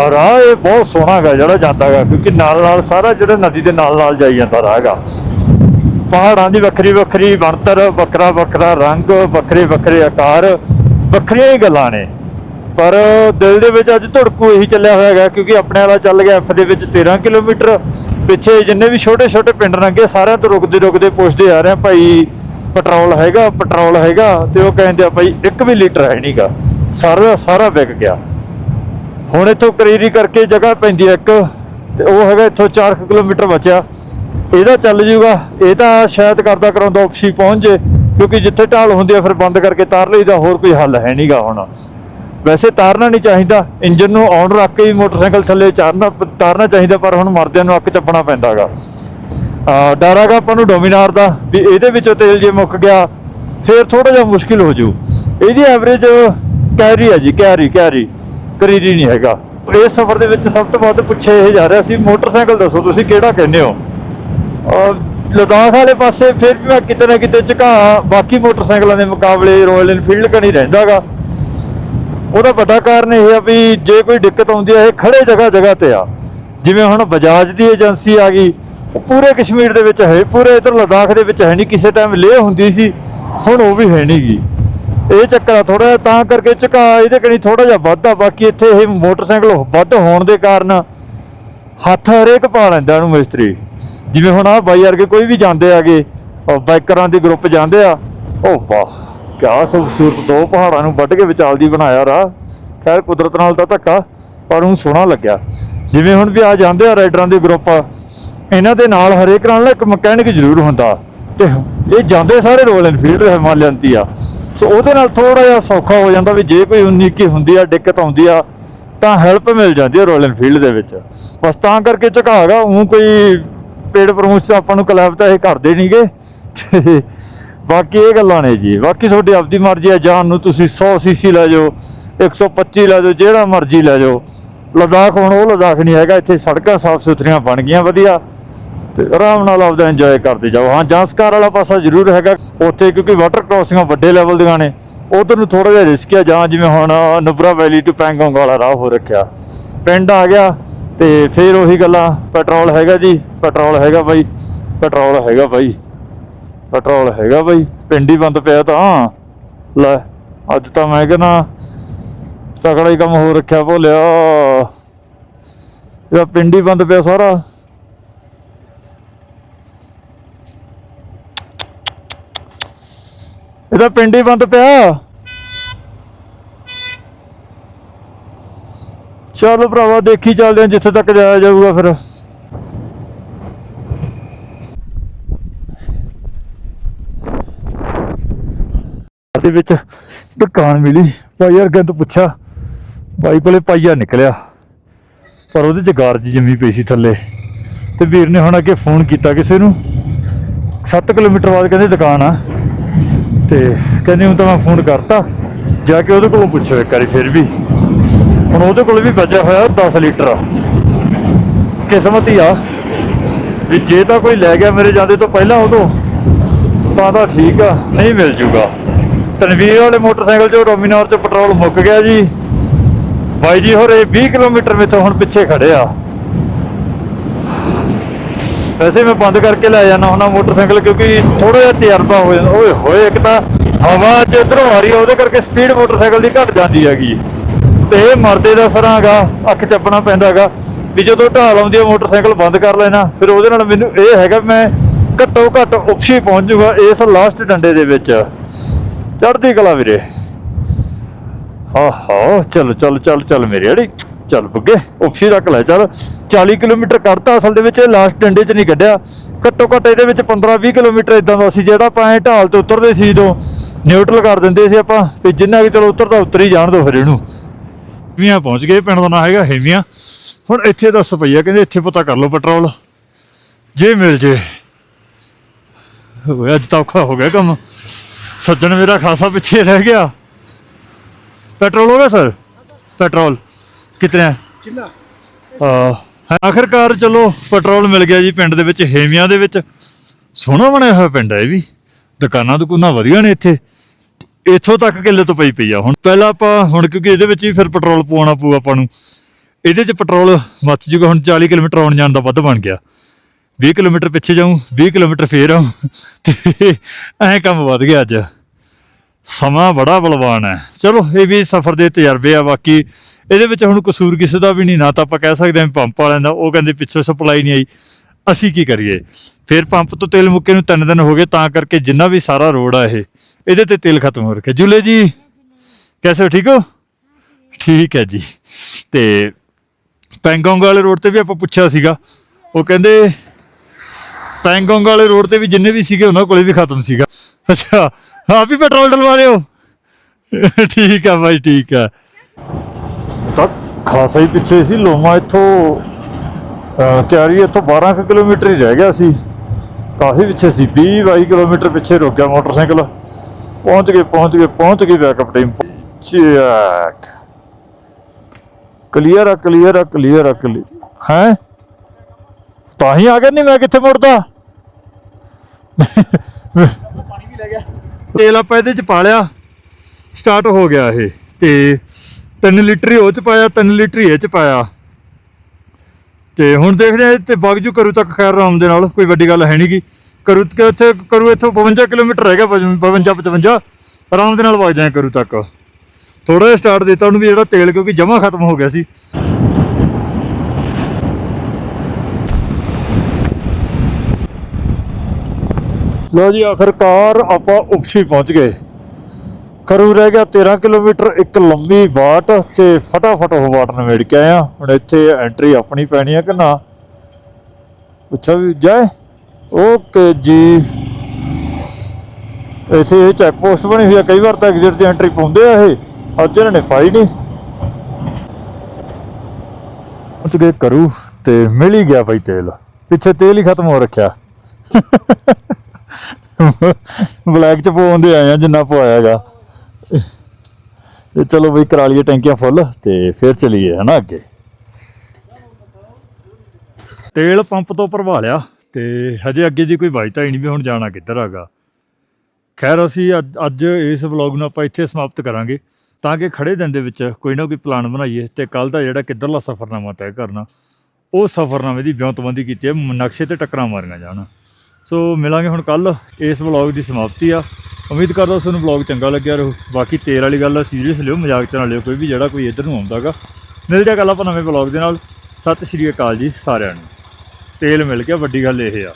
ਔਰ ਇਹ ਬਹੁਤ ਸੋਹਣਾ ਹੈਗਾ ਜਿਹੜਾ ਜਾਂਦਾ ਹੈਗਾ, ਕਿਉਂਕਿ ਨਾਲ ਨਾਲ ਸਾਰਾ ਜਿਹੜਾ ਨਦੀ ਦੇ ਨਾਲ ਨਾਲ ਜਾਈ ਜਾਂਦਾ ਰਾਹ ਹੈਗਾ। ਪਹਾੜਾਂ ਦੀ ਵੱਖਰੀ ਵੱਖਰੀ ਬਣਤਰ, ਵੱਖਰਾ ਵੱਖਰਾ ਰੰਗ, ਵੱਖਰੇ ਵੱਖਰੇ ਆਕਾਰ, ਵੱਖਰੀਆਂ ਹੀ ਗੱਲਾਂ ਨੇ। ਪਰ ਦਿਲ ਦੇ ਵਿੱਚ ਅੱਜ ਧੜਕੂ ਇਹੀ ਚੱਲਿਆ ਹੋਇਆ ਹੈਗਾ, ਕਿਉਂਕਿ ਆਪਣੇ ਵਾਲਾ ਚੱਲ ਗਿਆ ਐਫ ਦੇ ਵਿੱਚ 13 ਕਿਲੋਮੀਟਰ। ਪਿੱਛੇ ਜਿੰਨੇ ਵੀ ਛੋਟੇ ਛੋਟੇ ਪਿੰਡ ਰੰਗੇ ਸਾਰਿਆਂ ਤੋਂ ਰੁਕਦੇ ਰੁਕਦੇ ਪੁੱਛਦੇ ਆ ਰਹੇ ਆ, ਭਾਈ ਪੈਟਰੋਲ ਹੈਗਾ ਪੈਟਰੋਲ ਹੈਗਾ ਤੇ ਉਹ ਕਹਿੰਦੇ ਆ ਭਾਈ ਇੱਕ ਵੀ ਲੀਟਰ ਹੈ ਨਹੀਂਗਾ ਸਾਰਾ ਸਾਰਾ ਵਿਕ ਗਿਆ। ਹੁਣ ਇੱਥੋਂ ਕਰੀਰੀ ਕਰਕੇ ਜਗ੍ਹਾ ਪੈਂਦੀ ਹੈ ਇੱਕ ਤੇ ਉਹ ਹੈਗਾ ਇੱਥੋਂ 4 ਕਿਲੋਮੀਟਰ ਬਚਿਆ। ਇਹਦਾ ਚੱਲ ਜੂਗਾ। ਇਹ ਤਾਂ ਸ਼ਾਇਦ ਕਰਦਾ ਕਰਾਉਂਦਾ ਆਪਸ਼ੀ ਪਹੁੰਚ ਜੇ, ਕਿਉਂਕਿ ਜਿੱਥੇ ਢਾਲ ਹੁੰਦੀ ਆ ਫਿਰ ਬੰਦ ਕਰਕੇ ਤਾਰ ਲਈਦਾ ਹੋਰ ਕੋਈ ਹੱਲ ਹੈ ਨਹੀਂਗਾ ਹੁਣ। ਵੈਸੇ ਤਾਰਨਾ ਨਹੀਂ ਚਾਹੀਦਾ। ਇੰਜਨ ਨੂੰ ਔਨ ਰੱਖ ਕੇ ਹੀ ਮੋਟਰਸਾਈਕਲ ਥੱਲੇ ਚਾਰਨਾ, ਤਾਰਨਾ ਚਾਹੀਦਾ ਪਰ ਹੁਣ ਮਰਦਿਆਂ ਨੂੰ ਅੱਕ ਚੱਪਣਾ ਪੈਂਦਾਗਾ। ਡਰ ਹੈਗਾ ਆਪਾਂ ਨੂੰ ਡੋਮਿਨਾਰ ਦਾ, ਵੀ ਇਹਦੇ ਵਿੱਚੋਂ ਤੇਲ ਜੇ ਮੁੱਕ ਗਿਆ, ਫਿਰ ਥੋੜਾ ਜਿਹਾ ਮੁਸ਼ਕਿਲ ਹੋ ਜੂ। ਇਹਦੀ ਐਵਰੇਜ ਕੈਰੀ ਹੈ ਜੀ ਕੈਰੀ ਕੈਰੀ ਕਰੀਦੀ ਨਹੀਂ ਹੈਗਾ। ਇਸ ਸਫ਼ਰ ਦੇ ਵਿੱਚ ਸਭ ਤੋਂ ਵੱਧ ਪੁੱਛੇ ਇਹ ਜਾ ਰਿਹਾ ਸੀ, ਮੋਟਰਸਾਈਕਲ ਦੱਸੋ ਤੁਸੀਂ ਕਿਹੜਾ ਕਹਿੰਦੇ ਹੋ? ਔਰ ਲਦਾਖ ਵਾਲੇ ਪਾਸੇ ਫਿਰ ਵੀ ਮੈਂ ਕਿਤੇ ਨਾ ਕਿਤੇ ਝੁਕਾ ਬਾਕੀ ਮੋਟਰਸਾਈਕਲਾਂ ਦੇ ਮੁਕਾਬਲੇ ਰਾਇਲ ਐਨਫੀਲਡ ਕਣੀ ਰਹਿੰਦਾਗਾ ਉਹਦਾ ਵੱਡਾ ਕਾਰਨ ਇਹ ਆ ਵੀ ਜੇ ਕੋਈ ਦਿੱਕਤ ਆਉਂਦੀ ਹੈ, ਇਹ ਖੜੇ ਜਗ੍ਹਾ ਜਗ੍ਹਾ ਤੇ ਆ। ਜਿਵੇਂ ਹੁਣ ਬਜਾਜ ਦੀ ਏਜੰਸੀ ਆ ਗਈ ਪੂਰੇ ਕਸ਼ਮੀਰ ਦੇ ਵਿੱਚ ਹੈ, ਪੂਰੇ ਇਧਰ ਲਦਾਖ ਦੇ ਵਿੱਚ ਹੈ ਨਹੀਂ ਕਿਸੇ ਟਾਈਮ ਲੇਹ ਹੁੰਦੀ ਸੀ, ਹੁਣ ਉਹ ਵੀ ਹੈ ਨਹੀਂਗੀ ਇਹ ਚੱਕਰ ਆ ਥੋੜਾ ਤਾਂ ਕਰਕੇ ਝੁਕਾ ਇਹਦੇ ਕਣੀ ਥੋੜਾ ਜਿਹਾ ਵੱਧ ਬਾਕੀ ਇੱਥੇ ਇਹ ਮੋਟਰਸਾਈਕਲ ਵੱਧ ਹੋਣ ਦੇ ਕਾਰਨ ਹੱਥ ਹਰੇਕ ਪਾ ਲੈਂਦਾ ਇਹਨੂੰ ਮਿਸਤਰੀ। ਜਿਵੇਂ ਹੁਣ ਆ ਬਾਈ ਵਰਗੇ ਕੋਈ ਵੀ ਜਾਂਦੇ ਆਗੇ, ਉਹ ਬਾਈਕਰਾਂ ਦੇ ਗਰੁੱਪ ਜਾਂਦੇ ਆ, ਉਹ ਵਾਹ, ਕਿਆ ਖੂਬਸੂਰਤ ਦੋ ਪਹਾੜਾਂ ਨੂੰ ਵੱਢ ਕੇ ਵਿਚਾਲ ਦੀ ਬਣਾਇਆ ਰਾ ਖੈਰ, ਕੁਦਰਤ ਨਾਲ ਤਾਂ ਧੱਕਾ, ਪਰ ਉਹ ਸੋਹਣਾ ਲੱਗਿਆ। ਜਿਵੇਂ ਹੁਣ ਵੀ ਆ ਜਾਂਦੇ ਆ, ਰਾਈਡਰਾਂ ਦੇ ਗਰੁੱਪ ਇਹਨਾਂ ਦੇ ਨਾਲ ਹਰੇਕ ਨਾਲ ਇੱਕ ਮਕੈਨਿਕ ਜ਼ਰੂਰ ਹੁੰਦਾ। ਤੇ ਇਹ ਜਾਂਦੇ ਸਾਰੇ ਰੋਇਲ ਐਨਫੀਲਡ ਦੇ ਹਿਮਾਲਯਨ ਦੀ ਆ। ਸੋ ਉਹਦੇ ਨਾਲ ਥੋੜਾ ਜਿਹਾ ਸੌਖਾ ਹੋ ਜਾਂਦਾ ਵੀ ਜੇ ਕੋਈ ਉਨੀਕੀ ਹੁੰਦੀ ਆ, ਦਿੱਕਤ ਆਉਂਦੀ ਆ, ਤਾਂ ਹੈਲਪ ਮਿਲ ਜਾਂਦੀ ਆ ਰੋਇਲ ਐਨਫੀਲਡ ਦੇ ਵਿੱਚ। ਬਸ ਤਾਂ ਕਰਕੇ ਝੁਕਾਗਾ ਉਹ ਕੋਈ ਪੇਡ ਪ੍ਰਮੋਸ਼ਨ ਆਪਾਂ ਨੂੰ ਕਲੈਬ ਤਾਂ ਇਹ ਕਰਦੇ ਨਹੀਂਗੇ। ਤੇ ਬਾਕੀ ਇਹ ਗੱਲਾਂ ਨੇ ਜੀ। ਬਾਕੀ ਤੁਹਾਡੀ ਆਪਦੀ ਮਰਜ਼ੀ ਆ, ਜਾਣ ਨੂੰ ਤੁਸੀਂ 100 ਸੀਸੀ ਲੈ ਜਾਓ 125 ਲੈ ਜਾਓ, ਜਿਹੜਾ ਮਰਜ਼ੀ ਲੈ ਜਾਓ। ਲਦਾਖ ਹੁਣ ਉਹ ਲਦਾਖ ਨਹੀਂ ਹੈਗਾ, ਇੱਥੇ ਸੜਕਾਂ ਸਾਫ਼ ਸੁਥਰੀਆਂ ਬਣ ਗਈਆਂ, ਵਧੀਆ। ਤੇ ਆਰਾਮ ਨਾਲ ਆਪਦਾ ਇੰਜੋਏ ਕਰਦੇ ਜਾਓ। ਹਾਂ ਜਾਂਸਕਾਰ ਵਾਲਾ ਪਾਸਾ ਜ਼ਰੂਰ ਹੈਗਾ। ਉੱਥੇ ਕਿਉਂਕਿ ਵਾਟਰ ਕ੍ਰਾਸਿੰਗਾਂ ਵੱਡੇ ਲੈਵਲ ਦੀਆਂ ਨੇ। ਉਧਰ ਨੂੰ ਥੋੜਾ ਜਿਹਾ ਰਿਸਕ ਆ, ਜਾਂ ਜਿਵੇਂ ਹੁਣ ਨੁਬਰਾ ਵੈਲੀ ਟੂ ਪੈਂਗੋਂਗ ਵਾਲਾ ਰਾਹ ਹੋ ਰੱਖਿਆ। ਪਿੰਡ ਆ ਗਿਆ ਤੇ ਫੇਰ ਉਹੀ ਗੱਲਾਂ ਪੈਟਰੋਲ ਹੈਗਾ ਜੀ ਪੈਟਰੋਲ ਹੈਗਾ ਬਾਈ ਪੈਟਰੋਲ ਹੈਗਾ ਬਾਈ ਪੈਟਰੋਲ ਹੈਗਾ ਬਾਈ। ਪਿੰਡ ਹੀ ਬੰਦ ਪਿਆ ਤਾਂ, ਲੈ, ਅੱਜ ਤਾਂ ਮੈਂ ਕਹਿੰਦਾ ਤਕੜਾ ਹੀ ਕੰਮ ਹੋ ਰੱਖਿਆ ਭੋਲਿਆ। ਇਹਦਾ ਪਿੰਡ ਹੀ ਬੰਦ ਪਿਆ ਸਾਰਾ। ਇਹਦਾ ਪਿੰਡ ਹੀ ਬੰਦ ਪਿਆ। ਚਲੋ ਭਰਾਵਾ, ਦੇਖੀ ਚੱਲਦੇ ਆ ਜਿੱਥੇ ਤੱਕ ਜਾਇਆ ਜਾਊਗਾ ਫਿਰ। ਦੇ ਵਿੱਚ ਦੁਕਾਨ ਮਿਲੀ। ਭਾਈ ਵਰਗਿਆਂ ਤੋਂ ਪੁੱਛਿਆ ਬਾਈ ਕੋਲੇ ਪਾਈਆ ਨਿਕਲਿਆ, ਪਰ ਉਹਦੇ ਚ ਗਾਰਜ ਜੰਮੀ ਪਈ ਸੀ ਥੱਲੇ। ਤੇ ਵੀਰ ਨੇ ਹੁਣ ਅੱਗੇ ਫੋਨ ਕੀਤਾ ਕਿਸੇ ਨੂੰ। 7 ਕਿਲੋਮੀਟਰ ਬਾਅਦ ਕਹਿੰਦੇ ਦੁਕਾਨ ਆ। ਤੇ ਕਹਿੰਦੇ ਹੁਣ ਤਾਂ ਮੈਂ ਫੋਨ ਕਰਤਾ, ਜਾ ਕੇ ਉਹਦੇ ਕੋਲੋਂ ਪੁੱਛੋ ਇੱਕ ਵਾਰੀ ਫਿਰ ਵੀ। ਹੁਣ ਉਹਦੇ ਕੋਲ ਵੀ ਬਚਿਆ ਹੋਇਆ 10 ਲੀਟਰ। ਕਿਸਮਤ ਹੀ ਆ। ਵੀ ਜੇ ਤਾਂ ਕੋਈ ਲੈ ਗਿਆ ਮੇਰੇ ਜਾਂਦੇ ਤੋਂ ਪਹਿਲਾਂ ਉਦੋਂ, ਤਾਂ ਤਾਂ ਠੀਕ ਆ, ਨਹੀਂ ਮਿਲ ਜੂਗਾ। ਤਨਵੀਰ ਵਾਲੇ ਮੋਟਰਸਾਈਕਲ 'ਚੋਂ ਡੋਮਿਨਾਰ 'ਚ ਪੈਟਰੋਲ ਮੁੱਕ ਗਿਆ ਜੀ। ਬਾਈ ਜੀ ਹੋਰੇ 20 ਕਿਲੋਮੀਟਰ ਮੇਥੋਂ ਹੁਣ ਪਿੱਛੇ ਖੜੇ ਆ। ਵੈਸੇ ਮੈਂ ਬੰਦ ਕਰਕੇ ਲੈ ਜਾਣਾ ਹੁੰਦਾ ਮੋਟਰਸਾਈਕਲ ਕਿਉਂਕਿ ਥੋੜਾ ਜਿਹਾ ਤਜਰਬਾ ਹੋ ਜਾਂਦਾ। ਓਏ ਹੋਏ, ਇੱਕ ਤਾਂ ਹਵਾ ਚ ਇਧਰੋਂ ਆ ਰਹੀ ਆ, ਉਹਦੇ ਕਰਕੇ ਸਪੀਡ ਮੋਟਰਸਾਈਕਲ ਦੀ ਘਟ ਜਾਂਦੀ ਹੈਗੀ। ਤੇ ਮਰਦੇ ਦਾ ਸਰਾਂਗਾ ਅੱਖ ਚੱਪਣਾ ਪੈਂਦਾਗਾ ਵੀ ਜਦੋਂ ਢਾਲ ਆਉਂਦੀ ਹੈ ਮੋਟਰਸਾਈਕਲ ਬੰਦ ਕਰ ਲੈਣਾ। ਫਿਰ ਉਹਦੇ ਨਾਲ ਮੈਨੂੰ ਇਹ ਹੈਗਾ ਮੈਂ ਘੱਟੋ ਘੱਟ ਉਪਸ਼ੀ ਪਹੁੰਚ ਜਾਊਗਾ ਇਸ ਲਾਸਟ ਡੰਡੇ ਦੇ ਵਿੱਚ। ਚੜ੍ਹਦੀ ਕਲਾ ਵੀਰੇ। ਆਹੋ, ਚੱਲ ਚੱਲ ਚੱਲ ਚੱਲ ਮੇਰੇ ਅੜੀ। ਚੱਲ ਬੁੱਗੇ ਉਪਸ਼ੀ ਰੱਖ ਲੈ ਚੱਲ। 40 ਕਿਲੋਮੀਟਰ ਕੱਢਤਾ ਅਸਲ ਦੇ ਵਿੱਚ ਲਾਸਟ ਡੰਡੇ 'ਚ ਨਹੀਂ ਕੱਢਿਆ। ਘੱਟੋ ਘੱਟ ਇਹਦੇ ਵਿੱਚ 15-20 ਕਿਲੋਮੀਟਰ ਇਦਾਂ ਦਾ ਸੀ, ਜਿਹੜਾ ਆਪਾਂ ਢਾਲ ਤੇ ਉਤਰਦੇ ਸੀ ਜਦੋਂ ਨਿਊਟਰਲ ਕਰ ਦਿੰਦੇ ਸੀ ਆਪਾਂ, ਵੀ ਜਿੰਨਾ ਵੀ ਚਲੋ ਉਤਰਦਾ ਉਤਰ ਜਾਣ ਦੋ ਫਿਰ ਇਹਨੂੰ। ਹੈਮੀਆਂ ਪਹੁੰਚ ਗਏ ਪਿੰਡ ਦਾ ਨਾਂ ਹੈਗਾ ਹੈਮੀਆਂ। ਹੁਣ ਇੱਥੇ ਦੱਸ ਪਈਆ ਕਹਿੰਦੇ ਇੱਥੇ ਪਤਾ ਕਰ ਲਓ ਪੈਟਰੋਲ। ਜੇ ਮਿਲ ਜੇ। ਹੋਇਆ ਅੱਜ ਤਾਂ ਔਖਾ ਹੋ ਗਿਆ ਕੰਮ। ਸੱਜਣ ਮੇਰਾ ਖਾਸਾ ਪਿੱਛੇ ਰਹਿ ਗਿਆ। ਪੈਟਰੋਲ ਹੋ ਗਿਆ, ਸਰ? ਪੈਟਰੋਲ। कितने ਕਿੰਨਾ ਆ ਆਖਰਕਾਰ ਚਲੋ ਪੈਟਰੋਲ ਮਿਲ ਗਿਆ ਜੀ ਪਿੰਡ ਦੇ ਵਿੱਚ ਹੇਮੀਆਂ ਦੇ ਵਿੱਚ ਸੋਹਣਾ ਬਣਿਆ ਹੋਇਆ ਪਿੰਡ ਹੈ ਇਹ ਵੀ ਦੁਕਾਨਾਂ ਦੁਕਾਨਾਂ ਵਧੀਆ ਨੇ ਇੱਥੇ ਇੱਥੋਂ ਤੱਕ ਕਿੱਲੇ ਤੋਂ ਪਈ ਪਈ ਆ ਹੁਣ ਪਹਿਲਾਂ ਆਪਾਂ ਹੁਣ ਕਿਉਂਕਿ ਇਹਦੇ ਵਿੱਚ ਵੀ ਫਿਰ ਪੈਟਰੋਲ ਪਵਾਉਣਾ ਪਊ ਆਪਾਂ ਨੂੰ ਇਹਦੇ 'ਚ ਪੈਟਰੋਲ ਮੱਚ ਜੂਗਾ ਹੁਣ 40 ਕਿਲੋਮੀਟਰ ਆਉਣ ਜਾਣ ਦਾ ਵੱਧ ਬਣ ਗਿਆ 20 ਕਿਲੋਮੀਟਰ ਪਿੱਛੇ ਜਾਊਂ 20 ਕਿਲੋਮੀਟਰ ਫੇਰ ਆਊਂ ਤੇ ਐਂ ਕੰਮ ਵੱਧ ਗਿਆ ਅੱਜ ਸਮਾਂ ਬੜਾ ਬਲਵਾਨ ਹੈ ਚਲੋ ਇਹ ਵੀ ਸਫ਼ਰ ਦੇ ਤਜਰਬੇ ਆ ਬਾਕੀ ਇਹਦੇ ਵਿੱਚ ਹੁਣ ਕਸੂਰ ਕਿਸੇ ਦਾ ਵੀ ਨਹੀਂ, ਨਾ ਤਾਂ ਆਪਾਂ ਕਹਿ ਸਕਦੇ ਹਾਂ ਵੀ ਪੰਪ ਵਾਲਿਆਂ ਦਾ, ਉਹ ਕਹਿੰਦੇ ਪਿੱਛੋਂ ਸਪਲਾਈ ਨਹੀਂ ਆਈ। ਅਸੀਂ ਕੀ ਕਰੀਏ? ਫਿਰ ਪੰਪ ਤੋਂ ਤੇਲ ਮੁੱਕੇ ਨੂੰ ਤਿੰਨ ਦਿਨ ਹੋ ਗਏ, ਤਾਂ ਕਰਕੇ ਜਿੰਨਾ ਵੀ ਸਾਰਾ ਰੋਡ ਆ ਇਹ, ਇਹਦੇ ਤੇ ਤੇਲ ਖਤਮ ਹੋ ਰਿਹਾ ਜੁਲੇ ਜੀ, ਕੈਸੇ ਹੋ, ਠੀਕ ਹੋ? ਠੀਕ ਹੈ ਜੀ। ਤੇ ਪੈਂਗੋਂਗ ਵਾਲੇ ਰੋਡ ਤੇ ਵੀ ਆਪਾਂ ਪੁੱਛਿਆ ਸੀਗਾ। ਉਹ ਕਹਿੰਦੇ ਪੈਂਗੋਂਗ ਵਾਲੇ ਰੋਡ ਤੇ ਵੀ ਜਿੰਨੇ ਵੀ ਸੀਗੇ, ਉਹਨਾਂ ਕੋਲੇ ਵੀ ਖਤਮ ਸੀਗਾ। ਅੱਛਾ, ਆਪ ਵੀ ਪੈਟਰੋਲ ਡਲਵਾ ਰਹੇ ਹੋ? ਠੀਕ ਆ ਬਾਈ, ਠੀਕ ਆ ਤਾਂ ਖਾਸਾ ਹੀ ਪਿੱਛੇ ਸੀ, ਲੋਮਾ ਇੱਥੋਂ ਕਿਆਰੀ ਇੱਥੋਂ 12 ਕਿਲੋਮੀਟਰ ਹੀ ਰਹਿ ਗਿਆ ਸੀ। ਕਾਫੀ ਪਿੱਛੇ ਸੀ 20 22 ਕਿਲੋਮੀਟਰ ਪਿੱਛੇ ਰੁਕਿਆ ਮੋਟਰਸਾਈਕਲ। ਪਹੁੰਚ ਗਏ ਪਹੁੰਚ ਗਏ ਪਹੁੰਚ ਗਏ ਬੈਕਅਪ ਟਾਈਮ ਚੈੱਕ ਕਲੀਅਰ ਆ ਕਲੀਅਰ ਆ ਕਲੀਅਰ ਆ ਕਲੀਅਰ ਹੈ? ਤਾਂ ਹੀ ਆ ਗਿਆ ਨਹੀਂ ਮੈਂ ਕਿੱਥੇ ਮੁੜਦਾ? ਪਾਣੀ ਵੀ ਲੈ ਗਿਆ ਤੇਲ ਆਪਾਂ ਇਹਦੇ ਚ ਪਾ ਲਿਆ। ਸਟਾਰਟ ਹੋ ਗਿਆ ਇਹ। ਤੇ 3 ਲੀਟਰ ਉਹ ਚ ਪਾਇਆ 3 ਲੀਟਰ ਇਹ ਚ ਪਾਇਆ। ਤੇ ਹੁਣ ਦੇਖਦੇ ਆ ਤੇ ਬਾਗਜੂ ਕਰੂ ਤੱਕ ਖੈਰ ਆਰਾਮ ਦੇ ਨਾਲ, ਕੋਈ ਵੱਡੀ ਗੱਲ ਹੈ ਨਹੀਂ ਗੀ ਕਰੂ ਕਿ ਇੱਥੇ ਕਰੂ ਇੱਥੋਂ 52 ਕਿਲੋਮੀਟਰ ਰਹਿ ਗਿਆ 52 55 ਆਰਾਮ ਦੇ ਨਾਲ ਵਗ ਜਾਏ ਕਰੂ ਤੱਕ। ਥੋੜਾ ਜਿਹਾ ਸਟਾਰਟ ਦਿੱਤਾ ਉਹਨੂੰ ਵੀ ਜਿਹੜਾ ਤੇਲ, ਕਿਉਂਕਿ ਜਮਾ ਖਤਮ ਹੋ ਗਿਆ ਸੀ। ਲੋ ਜੀ, ਆਖਰਕਾਰ ਆਪਾਂ ਉਕਸੀ ਪਹੁੰਚ ਗਏ। ਕਰੂ ਰਹਿ ਗਿਆ। 13 ਕਿਲੋਮੀਟਰ ਇੱਕ ਲੰਬੀ ਬਾਟ ਤੇ ਫਟਾਫਟ ਉਹ ਬਾਟ ਨਵੇੜ ਕੇ ਆਇਆ। ਹੁਣ ਇੱਥੇ ਐਂਟਰੀ ਆਪਣੀ ਪੈਣੀ ਹੈ ਕਿ ਨਾ? ਪੁੱਛਾ ਵੀ ਜਾਏ। ਓਕੇ ਜੀ। ਇੱਥੇ ਇਹ ਚੈੱਕ ਪੋਸਟ ਬਣੀ ਹੋਈ ਆ। ਕਈ ਵਾਰ ਤਾਂ ਐਗਜ਼ਿਟ ਦੀ ਐਂਟਰੀ ਪਾਉਂਦੇ ਆ ਇਹ। ਅੱਜ ਇਹਨਾਂ ਨੇ ਪਾਈ ਨਹੀਂ ਪਹੁੰਚ ਗਏ ਕਰੂ ਤੇ ਮਿਲ ਹੀ ਗਿਆ ਭਾਈ ਤੇਲ। ਪਿੱਛੇ ਤੇਲ ਹੀ ਖਤਮ ਹੋ ਰੱਖਿਆ। ਬਲੈਕ ਚ ਪਵਾਉਂਦੇ ਆਏ ਆ ਜਿੰਨਾ ਪਵਾਇਆਗਾ ਤੇ ਚਲੋ ਬਈ ਕਰਾ ਲਈਏ ਟੈਂਕੀਆਂ ਫੁੱਲ ਤੇ ਫਿਰ ਚਲੀਏ, ਹਨਾ ਅੱਗੇ? ਤੇਲ ਪੰਪ ਤੋਂ ਭਰਵਾ ਲਿਆ ਤੇ ਹਜੇ ਅੱਗੇ ਦੀ ਕੋਈ ਵਾਜਤਾ ਹੀ ਨਹੀਂ ਵੀ ਹੁਣ ਜਾਣਾ ਕਿੱਧਰ ਹੈਗਾ। ਖੈਰ ਅਸੀਂ ਅੱਜ- ਅੱਜ ਇਸ ਵਲੌਗ ਨੂੰ ਆਪਾਂ ਇੱਥੇ ਸਮਾਪਤ ਕਰਾਂਗੇ ਤਾਂ ਕਿ ਖੜੇ ਦਿਨ ਦੇ ਵਿੱਚ ਕੋਈ ਨਾ ਕੋਈ ਪਲਾਨ ਬਣਾਈਏ ਤੇ ਕੱਲ ਦਾ ਜਿਹੜਾ ਕਿੱਧਰਲਾ ਸਫ਼ਰਨਾਮਾ ਤੈਅ ਕਰਨਾ, ਉਹ ਸਫ਼ਰਨਾਮੇ ਦੀ ਵਿਉਂਤਬੰਦੀ ਕੀਤੀ ਹੈ, ਨਕਸ਼ੇ ਤੇ ਟੱਕਰਾਂ ਮਾਰੀਆਂ ਜਾਣ। ਸੋ ਮਿਲਾਂਗੇ ਹੁਣ ਕੱਲ ਇਸ ਵਲੌਗ ਦੀ ਸਮਾਪਤੀ ਆ। ਉਮੀਦ ਕਰਦਾ ਤੁਹਾਨੂੰ ਵਲੌਗ ਚੰਗਾ ਲੱਗਿਆ ਰਹੂ। ਬਾਕੀ ਤੇਲ ਵਾਲੀ ਗੱਲ ਸੀਰੀਅਸ ਲਿਓ, ਮਜ਼ਾਕ ਚ ਨਾ ਲਿਓ, ਕੋਈ ਵੀ ਜਿਹੜਾ ਕੋਈ ਇੱਧਰ ਨੂੰ ਆਉਂਦਾਗਾ ਮਿਲਦੇ ਆ ਕੱਲ ਆਪਾਂ ਨਵੇਂ ਵਲੌਗ ਦੇ ਨਾਲ। ਸਤਿ ਸ਼੍ਰੀ ਅਕਾਲ ਜੀ ਸਾਰਿਆਂ ਨੂੰ। ਤੇਲ ਮਿਲ ਗਿਆ, ਵੱਡੀ ਗੱਲ ਇਹ ਆ।